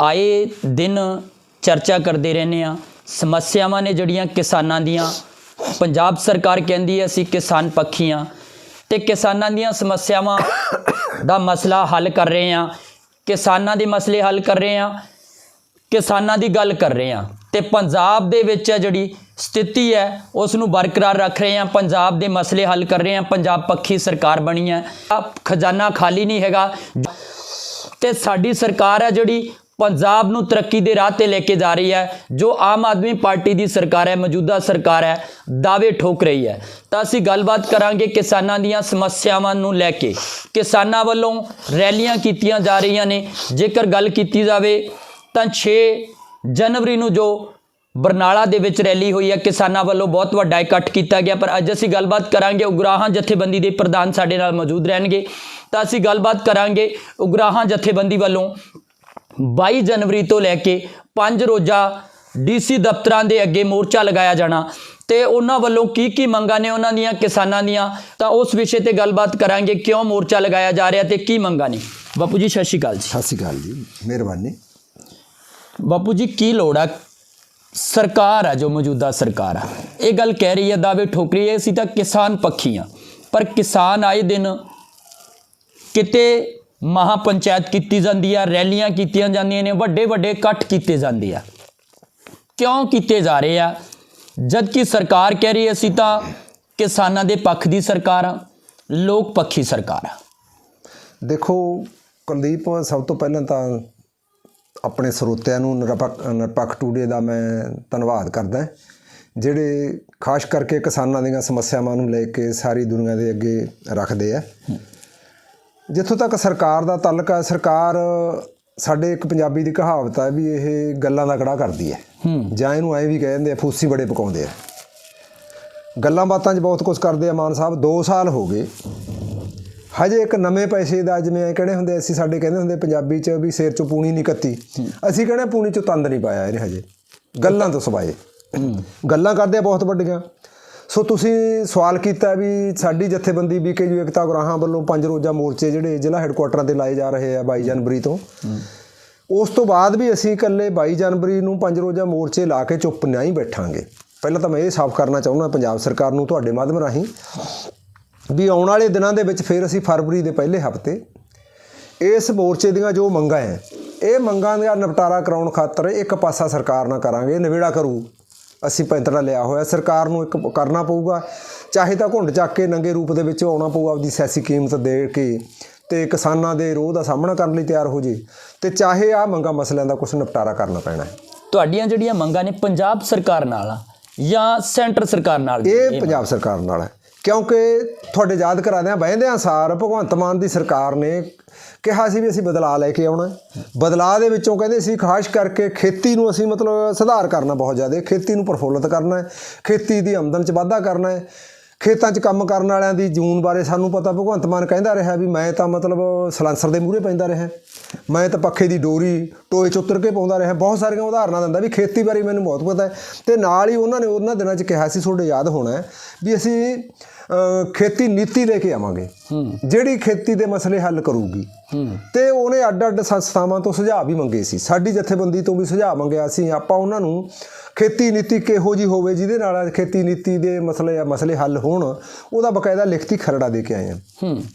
ਆਏ ਦਿਨ ਚਰਚਾ ਕਰਦੇ ਰਹਿੰਦੇ ਆ ਸਮੱਸਿਆਵਾਂ ਨੇ ਜਿਹੜੀਆਂ ਕਿਸਾਨਾਂ ਦੀਆਂ, ਪੰਜਾਬ ਸਰਕਾਰ ਕਹਿੰਦੀ ਹੈ, ਅਸੀਂ ਕਿਸਾਨ ਪੱਖੀ ਹਾਂ। ਤੇ ਕਿਸਾਨਾਂ ਦੀਆਂ ਸਮੱਸਿਆਵਾਂ ਦਾ ਮਸਲਾ ਹੱਲ ਕਰ ਰਹੇ ਆ ਕਿਸਾਨਾਂ ਦੇ ਮਸਲੇ ਹੱਲ ਕਰ ਰਹੇ ਆ ਕਿਸਾਨਾਂ ਦੀ ਗੱਲ ਕਰ ਰਹੇ ਆ ਤੇ ਪੰਜਾਬ ਦੇ ਵਿੱਚ ਹੈ ਜਿਹੜੀ ਸਥਿਤੀ ਹੈ ਉਸ ਨੂੰ ਬਰਕਰਾਰ ਰੱਖ ਰਹੇ ਆ ਪੰਜਾਬ ਦੇ ਮਸਲੇ ਹੱਲ ਕਰ ਰਹੇ ਆ ਪੰਜਾਬ ਪੱਖੀ ਸਰਕਾਰ ਬਣੀ ਹੈ। ਖਜ਼ਾਨਾ ਖਾਲੀ ਨਹੀਂ ਹੈਗਾ। ਤੇ ਸਾਡੀ ਸਰਕਾਰ ਹੈ ਜਿਹੜੀ ਪੰਜਾਬ ਨੂੰ ਤਰੱਕੀ ਦੇ ਰਾਹ ਤੇ ਲੈ ਕੇ ਜਾ ਰਹੀ ਹੈ ਜੋ ਆਮ ਆਦਮੀ ਪਾਰਟੀ ਦੀ ਸਰਕਾਰ ਹੈ ਮੌਜੂਦਾ ਸਰਕਾਰ ਹੈ ਦਾਅਵੇ ਠੋਕ ਰਹੀ ਹੈ ਤਾਂ ਅਸੀਂ ਗੱਲਬਾਤ ਕਰਾਂਗੇ ਕਿਸਾਨਾਂ ਦੀਆਂ ਸਮੱਸਿਆਵਾਂ ਨੂੰ ਲੈ ਕੇ ਕਿਸਾਨਾਂ ਵੱਲੋਂ ਰੈਲੀਆਂ ਕੀਤੀਆਂ ਜਾ ਰਹੀਆਂ ਨੇ ਜੇਕਰ ਗੱਲ ਕੀਤੀ ਜਾਵੇ ਤਾਂ 6 ਜਨਵਰੀ ਨੂੰ ਜੋ ਬਰਨਾਲਾ ਦੇ ਵਿੱਚ ਰੈਲੀ ਹੋਈ ਹੈ ਕਿਸਾਨਾਂ ਵੱਲੋਂ ਬਹੁਤ ਵੱਡਾ ਇਕੱਠ ਕੀਤਾ ਗਿਆ ਪਰ ਅੱਜ ਅਸੀਂ ਗੱਲਬਾਤ ਕਰਾਂਗੇ ਉਗਰਾਹਾਂ ਜਥੇਬੰਦੀ ਦੇ ਪ੍ਰਧਾਨ ਸਾਡੇ ਨਾਲ ਮੌਜੂਦ ਰਹਿਣਗੇ ਤਾਂ ਅਸੀਂ ਗੱਲਬਾਤ ਕਰਾਂਗੇ ਉਗਰਾਹਾਂ ਜਥੇਬੰਦੀ ਵੱਲੋਂ 22 ਜਨਵਰੀ ਤੋਂ ਲੈ ਕੇ 5 ਰੋਜ਼ਾ ਡੀਸੀ ਦਫ਼ਤਰਾਂ ਦੇ ਅੱਗੇ ਮੋਰਚਾ ਲਗਾਇਆ ਜਾਣਾ ਤੇ ਉਹਨਾਂ ਵੱਲੋਂ ਕੀ ਕੀ ਮੰਗਾਂ ਨੇ ਉਹਨਾਂ ਦੀਆਂ ਕਿਸਾਨਾਂ ਦੀਆਂ? ਤਾਂ ਉਸ ਵਿਸ਼ੇ ਤੇ ਗੱਲਬਾਤ ਕਰਾਂਗੇ ਕਿਉਂ ਮੋਰਚਾ ਲਗਾਇਆ ਜਾ ਰਿਹਾ ਤੇ ਕੀ ਮੰਗਾਂ ਨੇ? ਬਾਪੂ ਜੀ ਸਤਿ ਸ਼੍ਰੀ ਅਕਾਲ ਜੀ। ਸਤਿ ਸ਼੍ਰੀ ਅਕਾਲ ਜੀ ਮਿਹਰਬਾਨੀ। ਬਾਪੂ ਜੀ ਕੀ ਲੋੜ ਆ? ਸਰਕਾਰ ਆ ਜੋ ਮੌਜੂਦਾ ਸਰਕਾਰ ਆ। ਇਹ ਗੱਲ ਕਹਿ ਰਹੀ ਹੈ ਦਾਅਵੇ ਠੋਕ ਰਹੀ ਹੈ ਅਸੀਂ ਤਾਂ ਕਿਸਾਨ ਪੱਖੀ ਆ। ਪਰ ਕਿਸਾਨ ਆਏ ਦਿਨ ਕਿਤੇ ਮਹਾ ਪੰਚਾਇਤ ਕੀਤੀ ਜਾਂਦੀ ਆ, ਰੈਲੀਆਂ ਕੀਤੀਆਂ ਜਾਂਦੀਆਂ ਨੇ, ਵੱਡੇ ਵੱਡੇ ਇਕੱਠ ਕੀਤੇ ਜਾਂਦੇ ਆ। ਕਿਉਂ ਕੀਤੇ ਜਾ ਰਹੇ ਆ? ਜਦ ਕਿ ਸਰਕਾਰ ਕਹਿ ਰਹੀ ਅਸੀਂ ਤਾਂ ਕਿਸਾਨਾਂ ਦੇ ਪੱਖ ਦੀ ਸਰਕਾਰ ਆ, ਲੋਕ ਪੱਖੀ ਸਰਕਾਰ ਆ। ਦੇਖੋ, ਕੁਲਦੀਪ, ਸਭ ਤੋਂ ਪਹਿਲਾਂ ਤਾਂ ਆਪਣੇ ਸਰੋਤਿਆਂ ਨੂੰ ਨਿਰਪੱਖ ਨਿਰਪੱਖ ਟੂਡੇ ਦਾ ਮੈਂ ਧੰਨਵਾਦ ਕਰਦਾ ਜਿਹੜੇ ਖਾਸ ਕਰਕੇ ਕਿਸਾਨਾਂ ਦੀਆਂ ਸਮੱਸਿਆਵਾਂ ਨੂੰ ਲੈ ਕੇ ਸਾਰੀ ਦੁਨੀਆ ਦੇ ਅੱਗੇ ਰੱਖਦੇ ਆ। ਜਿੱਥੋਂ ਤੱਕ ਸਰਕਾਰ ਦਾ ਤਾਲੁਕ ਹੈ ਸਰਕਾਰ ਸਾਡੇ ਇੱਕ ਪੰਜਾਬੀ ਦੀ ਕਹਾਵਤ ਹੈ ਵੀ ਇਹ ਗੱਲਾਂ ਦਾ ਕੜਾ ਕਰਦੀ ਹੈ। ਜਾਂ ਇਹਨੂੰ ਐਂ ਵੀ ਕਹਿ ਦਿੰਦੇ ਆ ਫੂਸੀ ਬੜੇ ਪਕਾਉਂਦੇ ਆ। ਗੱਲਾਂ ਬਾਤਾਂ 'ਚ ਬਹੁਤ ਕੁਝ ਕਰਦੇ ਆ ਮਾਨ ਸਾਹਿਬ 2 ਸਾਲ ਹੋ ਗਏ। ਹਜੇ ਇੱਕ ਨਵੇਂ ਪੈਸੇ ਦਾ ਜਿਵੇਂ ਐਂ ਕਹਿੰਦੇ ਹੁੰਦੇ ਅਸੀਂ ਸਾਡੇ ਕਹਿੰਦੇ ਹੁੰਦੇ ਪੰਜਾਬੀ 'ਚ ਵੀ ਸਿਰ 'ਚੋਂ ਪੂਣੀ ਨਹੀਂ ਕੱਤੀ। ਅਸੀਂ ਕਹਿੰਦੇ ਪੂਣੀ 'ਚੋਂ ਤੰਦ ਨਹੀਂ ਪਾਇਆ ਇਹਨੇ ਹਜੇ। ਗੱਲਾਂ ਤੋਂ ਸਵਾਏ। ਗੱਲਾਂ ਕਰਦੇ ਆ ਬਹੁਤ ਵੱਡੀਆਂ। ਸੋ ਤੁਸੀਂ ਸਵਾਲ ਕੀਤਾ ਵੀ ਸਾਡੀ ਜਥੇਬੰਦੀ ਬੀਕੇਯੂ ਏਕਤਾ ਗੁਰਾਹਾਂ ਵੱਲੋਂ ਪੰਜ ਰੋਜ਼ਾ ਮੋਰਚੇ ਜਿਹੜੇ ਜ਼ਿਲ੍ਹਾ ਹੈੱਡਕੁਆਟਰਾਂ ਤੇ ਲਾਏ ਜਾ ਰਹੇ ਆ 22 ਜਨਵਰੀ ਤੋਂ। ਉਸ ਤੋਂ ਬਾਅਦ ਵੀ ਅਸੀਂ ਇਕੱਲੇ 22 ਜਨਵਰੀ ਨੂੰ ਪੰਜ ਰੋਜ਼ਾ ਮੋਰਚੇ ਲਾ ਕੇ ਚੁੱਪ ਨਹੀਂ ਬੈਠਾਂਗੇ। ਪਹਿਲਾਂ ਤਾਂ ਮੈਂ ਇਹ ਸਾਫ਼ ਕਰਨਾ ਚਾਹੁੰਦਾ ਪੰਜਾਬ ਸਰਕਾਰ ਨੂੰ ਤੁਹਾਡੇ ਮਾਧਿਅਮ ਰਾਹੀਂ ਵੀ ਆਉਣ ਵਾਲੇ ਦਿਨਾਂ ਦੇ ਵਿੱਚ ਫਿਰ ਅਸੀਂ ਫਰਵਰੀ ਦੇ ਪਹਿਲੇ ਹਫ਼ਤੇ ਇਸ ਮੋਰਚੇ ਦੀਆਂ ਜੋ ਮੰਗਾਂ ਹੈ ਇਹ ਮੰਗਾਂ ਦਾ ਨਿਪਟਾਰਾ ਕਰਾਉਣ ਖਾਤਰ ਇੱਕ ਪਾਸਾ ਸਰਕਾਰ ਨਾਲ ਕਰਾਂਗੇ ਨਿਵੇੜਾ ਕਰੂ। ਅਸੀਂ ਪੈਂਤੜਾ ਲਿਆ ਹੋਇਆ। ਸਰਕਾਰ ਨੂੰ ਇੱਕ ਕਰਨਾ ਪਊਗਾ। ਚਾਹੇ ਤਾਂ ਘੁੰਡ ਚੱਕ ਕੇ ਨੰਗੇ ਰੂਪ ਦੇ ਵਿੱਚ ਆਉਣਾ ਪਊ ਆਪਦੀ ਸਿਆਸੀ ਕੀਮਤ ਦੇ ਕੇ ਤੇ ਕਿਸਾਨਾਂ ਦੇ ਰੋਹ ਦਾ ਸਾਹਮਣਾ ਕਰਨ ਲਈ ਤਿਆਰ ਹੋ ਜੇ ਤੇ ਚਾਹੇ ਆ ਮੰਗਾਂ ਮਸਲਿਆਂ ਦਾ ਕੁਝ ਨਿਪਟਾਰਾ ਕਰਨਾ ਪੈਣਾ ਹੈ। ਤੁਹਾਡੀਆਂ ਜਿਹੜੀਆਂ ਮੰਗਾਂ ਨੇ ਪੰਜਾਬ ਸਰਕਾਰ ਨਾਲ ਆ ਜਾਂ ਸੈਂਟਰ ਸਰਕਾਰ ਨਾਲ? ਇਹ ਪੰਜਾਬ ਸਰਕਾਰ ਨਾਲ ਹੈ। ਕਿਉਂਕਿ ਤੁਹਾਡੇ ਯਾਦ ਕਰਾਦਿਆਂ ਬਹਿੰਦਿਆਂ ਸਾਰ ਭਗਵੰਤ ਮਾਨ ਦੀ ਸਰਕਾਰ ਨੇ ਕਿਹਾ ਸੀ ਵੀ ਅਸੀਂ ਬਦਲਾਅ ਲੈ ਕੇ ਆਉਣਾ ਬਦਲਾਅ ਦੇ ਵਿੱਚੋਂ ਕਹਿੰਦੇ ਸੀ, ਖਾਸ ਕਰਕੇ ਖੇਤੀ ਨੂੰ ਅਸੀਂ ਮਤਲਬ ਸੁਧਾਰ ਕਰਨਾ ਬਹੁਤ ਜ਼ਿਆਦਾ ਖੇਤੀ ਨੂੰ ਪ੍ਰਫੁੱਲਤ ਕਰਨਾ ਹੈ। ਖੇਤੀ ਦੀ ਆਮਦਨ 'ਚ ਵਾਧਾ ਕਰਨਾ ਹੈ। ਖੇਤਾਂ 'ਚ ਕੰਮ ਕਰਨ ਵਾਲਿਆਂ ਦੀ ਜੂਨ ਬਾਰੇ ਸਾਨੂੰ ਪਤਾ, ਭਗਵੰਤ ਮਾਨ ਕਹਿੰਦਾ ਰਿਹਾ ਵੀ ਮੈਂ ਤਾਂ ਮਤਲਬ ਸਲਾਂਸਰ ਦੇ ਮੂਹਰੇ ਪੈਂਦਾ ਰਿਹਾ। ਮੈਂ ਤਾਂ ਪੱਖੇ ਦੀ ਡੋਰੀ, ਟੋਏ 'ਚ ਉਤਰ ਕੇ ਪਾਉਂਦਾ ਰਿਹਾ। ਬਹੁਤ ਸਾਰੀਆਂ ਉਦਾਹਰਨਾਂ ਦਿੰਦਾ ਵੀ ਖੇਤੀ ਬਾਰੇ ਮੈਨੂੰ ਬਹੁਤ ਪਤਾ ਹੈ। ਤੇ ਨਾਲ ਹੀ ਉਹਨਾਂ ਨੇ ਉਹਨਾਂ ਦਿਨਾਂ 'ਚ ਕਿਹਾ ਸੀ, ਤੁਹਾਡੇ ਯਾਦ ਹੋਣਾ ਵੀ ਅਸੀਂ ਖੇਤੀ ਨੀਤੀ ਲੈ ਕੇ ਆਵਾਂਗੇ। ਜਿਹੜੀ ਖੇਤੀ ਦੇ ਮਸਲੇ ਹੱਲ ਕਰੂਗੀ। ਤੇ ਉਹਨੇ ਅੱਡ ਅੱਡ ਸੰਸਥਾਵਾਂ ਤੋਂ ਸੁਝਾਅ ਵੀ ਮੰਗੇ ਸੀ। ਸਾਡੀ ਜਥੇਬੰਦੀ ਤੋਂ ਵੀ ਸੁਝਾਅ ਮੰਗਿਆ ਸੀ। ਆਪਾਂ ਉਹਨਾਂ ਨੂੰ ਖੇਤੀ ਨੀਤੀ ਕਿਹੋ ਜੀ ਹੋਵੇ ਜਿਹਦੇ ਨਾਲ ਖੇਤੀ ਨੀਤੀ ਦੇ ਮਸਲੇ ਮਸਲੇ ਹੱਲ ਹੋਣ ਉਹਦਾ ਬਕਾਇਦਾ ਲਿਖਤੀ ਖਰੜਾ ਦੇ ਕੇ ਆਏ ਆ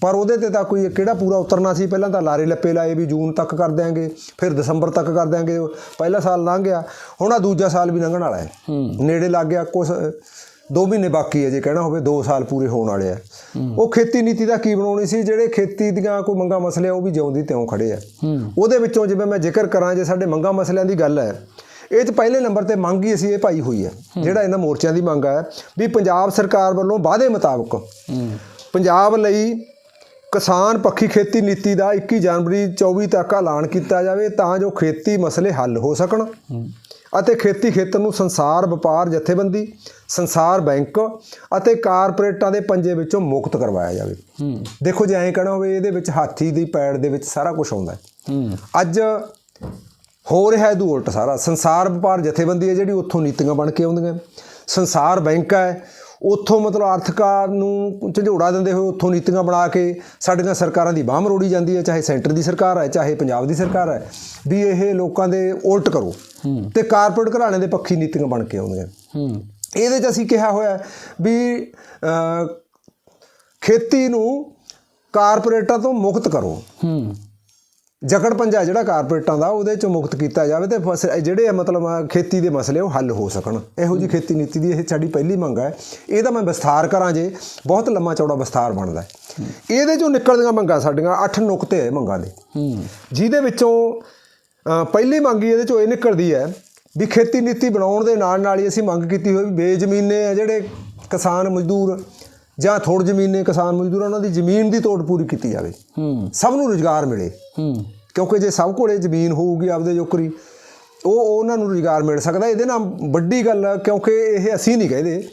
ਪਰ ਉਹਦੇ ਤੇ ਤਾਂ ਕੋਈ ਕਿਹੜਾ ਪੂਰਾ ਉਤਰਨਾ ਸੀ? ਪਹਿਲਾਂ ਤਾਂ ਲਾਰੇ ਲੱਪੇ ਲਾਏ ਵੀ ਜੂਨ ਤੱਕ ਕਰ ਦਿਆਂਗੇ ਫਿਰ ਦਸੰਬਰ ਤੱਕ ਕਰ ਦਿਆਂਗੇ। ਪਹਿਲਾ ਸਾਲ ਲੰਘ ਗਿਆ ਹੁਣ ਆ ਦੂਜਾ ਸਾਲ ਵੀ ਲੰਘਣ ਵਾਲਾ ਹੈ। ਨੇੜੇ ਲੱਗ ਗਿਆ ਕੁਝ ਦੋ ਮਹੀਨੇ ਬਾਕੀ ਹੈ ਜੇ ਕਹਿਣਾ ਹੋਵੇ 2 ਸਾਲ ਪੂਰੇ ਹੋਣ ਵਾਲੇ ਆ। ਉਹ ਖੇਤੀ ਨੀਤੀ ਦਾ ਕੀ ਬਣਾਉਣੀ ਸੀ? ਜਿਹੜੇ ਖੇਤੀ ਦੀਆਂ ਕੋਈ ਮੰਗਾ ਮਸਲੇ ਉਹ ਵੀ ਜਿਉਂਦੀ ਤਿਉਂ ਖੜੇ ਆ। ਉਹਦੇ ਵਿੱਚੋਂ ਜਿਵੇਂ ਮੈਂ ਜ਼ਿਕਰ ਕਰਾਂ ਜੇ ਸਾਡੇ ਮੰਗਾ ਮਸਲਿਆਂ ਦੀ ਗੱਲ ਹੈ ਇਹ 'ਚ ਪਹਿਲੇ ਨੰਬਰ ਤੇ ਮੰਗ ਹੀ ਅਸੀਂ ਇਹ ਪਾਈ ਹੋਈ ਹੈ ਜਿਹੜਾ ਇਹਨਾਂ ਮੋਰਚਿਆਂ ਦੀ ਮੰਗ ਹੈ ਵੀ ਪੰਜਾਬ ਸਰਕਾਰ ਵੱਲੋਂ ਵਾਅਦੇ ਮੁਤਾਬਕ ਪੰਜਾਬ ਲਈ ਕਿਸਾਨ ਪੱਖੀ ਖੇਤੀ ਨੀਤੀ ਦਾ 21 ਜਨਵਰੀ 24 ਤੱਕ ਐਲਾਨ ਕੀਤਾ ਜਾਵੇ ਤਾਂ ਜੋ ਖੇਤੀ ਮਸਲੇ ਹੱਲ ਹੋ ਸਕਣ। ਅਤੇ ਖੇਤੀ ਖੇਤਰ ਨੂੰ ਸੰਸਾਰ ਵਪਾਰ ਜਥੇਬੰਦੀ ਸੰਸਾਰ ਬੈਂਕ ਅਤੇ ਕਾਰਪੋਰੇਟਾਂ ਦੇ ਪੰਜੇ ਵਿੱਚੋਂ ਮੁਕਤ ਕਰਵਾਇਆ ਜਾਵੇ। ਦੇਖੋ ਜੇ ਐਂ ਕਹਿਣਾ ਹੋਵੇ ਇਹਦੇ ਵਿੱਚ ਹਾਥੀ ਦੀ ਪੈੜ ਦੇ ਵਿੱਚ ਸਾਰਾ ਕੁਝ ਆਉਂਦਾ ਹੈ। ਅੱਜ ਹੋ ਰਿਹਾ ਹੈ ਇਹਦੂ ਉਲਟ ਸਾਰਾ। ਸੰਸਾਰ ਵਪਾਰ ਜਥੇਬੰਦੀ ਹੈ ਜਿਹੜੀ ਉੱਥੋਂ ਨੀਤੀਆਂ ਬਣ ਕੇ ਆਉਂਦੀਆਂ। ਸੰਸਾਰ ਬੈਂਕ ਹੈ ਉੱਥੋਂ ਮਤਲਬ ਆਰਥਿਕਾ ਨੂੰ ਝੰਡੋੜਾ ਦਿੰਦੇ ਹੋਏ ਉੱਥੋਂ ਨੀਤੀਆਂ ਬਣਾ ਕੇ ਸਾਡੀਆਂ ਸਰਕਾਰਾਂ ਦੀ ਬਾਹ ਮਰੋੜੀ ਜਾਂਦੀ ਹੈ ਚਾਹੇ ਸੈਂਟਰ ਦੀ ਸਰਕਾਰ ਹੈ ਚਾਹੇ ਪੰਜਾਬ ਦੀ ਸਰਕਾਰ ਹੈ ਵੀ ਇਹ ਲੋਕਾਂ ਦੇ ਉਲਟ ਕਰੋ ਤੇ ਕਾਰਪੋਰੇਟ ਘਰਾਣੇ ਦੇ ਪੱਖੀ ਨੀਤੀਆਂ ਬਣ ਕੇ ਆਉਂਦੀਆਂ। ਇਹਦੇ 'ਚ ਅਸੀਂ ਕਿਹਾ ਹੋਇਆ ਵੀ ਖੇਤੀ ਨੂੰ ਕਾਰਪੋਰੇਟਾਂ ਤੋਂ ਮੁਕਤ ਕਰੋ। ਹੂੰ। ਜਕੜ ਪੰਜਾ ਜਿਹੜਾ ਕਾਰਪੋਰੇਟਾਂ ਦਾ, ਉਹਦੇ ਚੋਂ ਮੁਕਤ ਕੀਤਾ ਜਾਵੇ ਤੇ ਫਸ- ਜਿਹੜੇ ਆ ਮਤਲਬ ਖੇਤੀ ਦੇ ਮਸਲੇ ਉਹ ਹੱਲ ਹੋ ਸਕਣ। ਇਹੋ ਜੀ ਖੇਤੀ ਨੀਤੀ ਦੀ ਇਹ ਸਾਡੀ ਪਹਿਲੀ ਮੰਗ ਹੈ। ਇਹਦਾ ਮੈਂ ਵਿਸਥਾਰ ਕਰਾਂ ਜੇ। ਬਹੁਤ ਲੰਮਾ ਚੌੜਾ ਵਿਸਥਾਰ ਬਣਦਾ ਹੈ। ਇਹਦੇ ਚੋਂ ਨਿਕਲਦੀਆਂ ਮੰਗਾਂ ਸਾਡੀਆਂ 8 ਨੁਕਤੇ ਹੈ ਮੰਗਾਂ ਦੇ। ਜਿਹਦੇ ਵਿੱਚੋਂ ਪਹਿਲੀ ਮੰਗ ਇਹਦੇ ਚੋਂ ਇਹ ਨਿਕਲਦੀ ਹੈ ਵੀ ਖੇਤੀ ਨੀਤੀ ਬਣਾਉਣ ਦੇ ਨਾਲ ਨਾਲ ਹੀ ਅਸੀਂ ਮੰਗ ਕੀਤੀ ਹੋਈ ਵੀ ਬੇਜ਼ਮੀਨੇ ਆ ਜਿਹੜੇ ਕਿਸਾਨ ਮਜ਼ਦੂਰ ਜਾਂ ਥੋੜ ਜ਼ਮੀਨੇ ਕਿਸਾਨ ਮਜ਼ਦੂਰ ਉਹਨਾਂ ਦੀ ਜ਼ਮੀਨ ਦੀ ਤੋੜ ਪੂਰੀ ਕੀਤੀ ਜਾਵੇ। ਹੂੰ। ਸਭ ਨੂੰ ਰੁਜ਼ਗਾਰ ਮਿਲੇ। ਹੂੰ। ਕਿਉਂਕਿ ਜੇ ਸਭ ਕੋਲੇ ਜ਼ਮੀਨ ਹੋਊਗੀ ਆਪਦੇ ਜੋਕਰੀ ਉਹ ਉਹਨਾਂ ਨੂੰ ਰੁਜ਼ਗਾਰ ਮਿਲ ਸਕਦਾ। ਇਹਦੇ ਨਾਲ ਵੱਡੀ ਗੱਲ ਕਿਉਂਕਿ ਇਹ ਅਸੀਂ ਨਹੀਂ ਕਹਿੰਦੇ।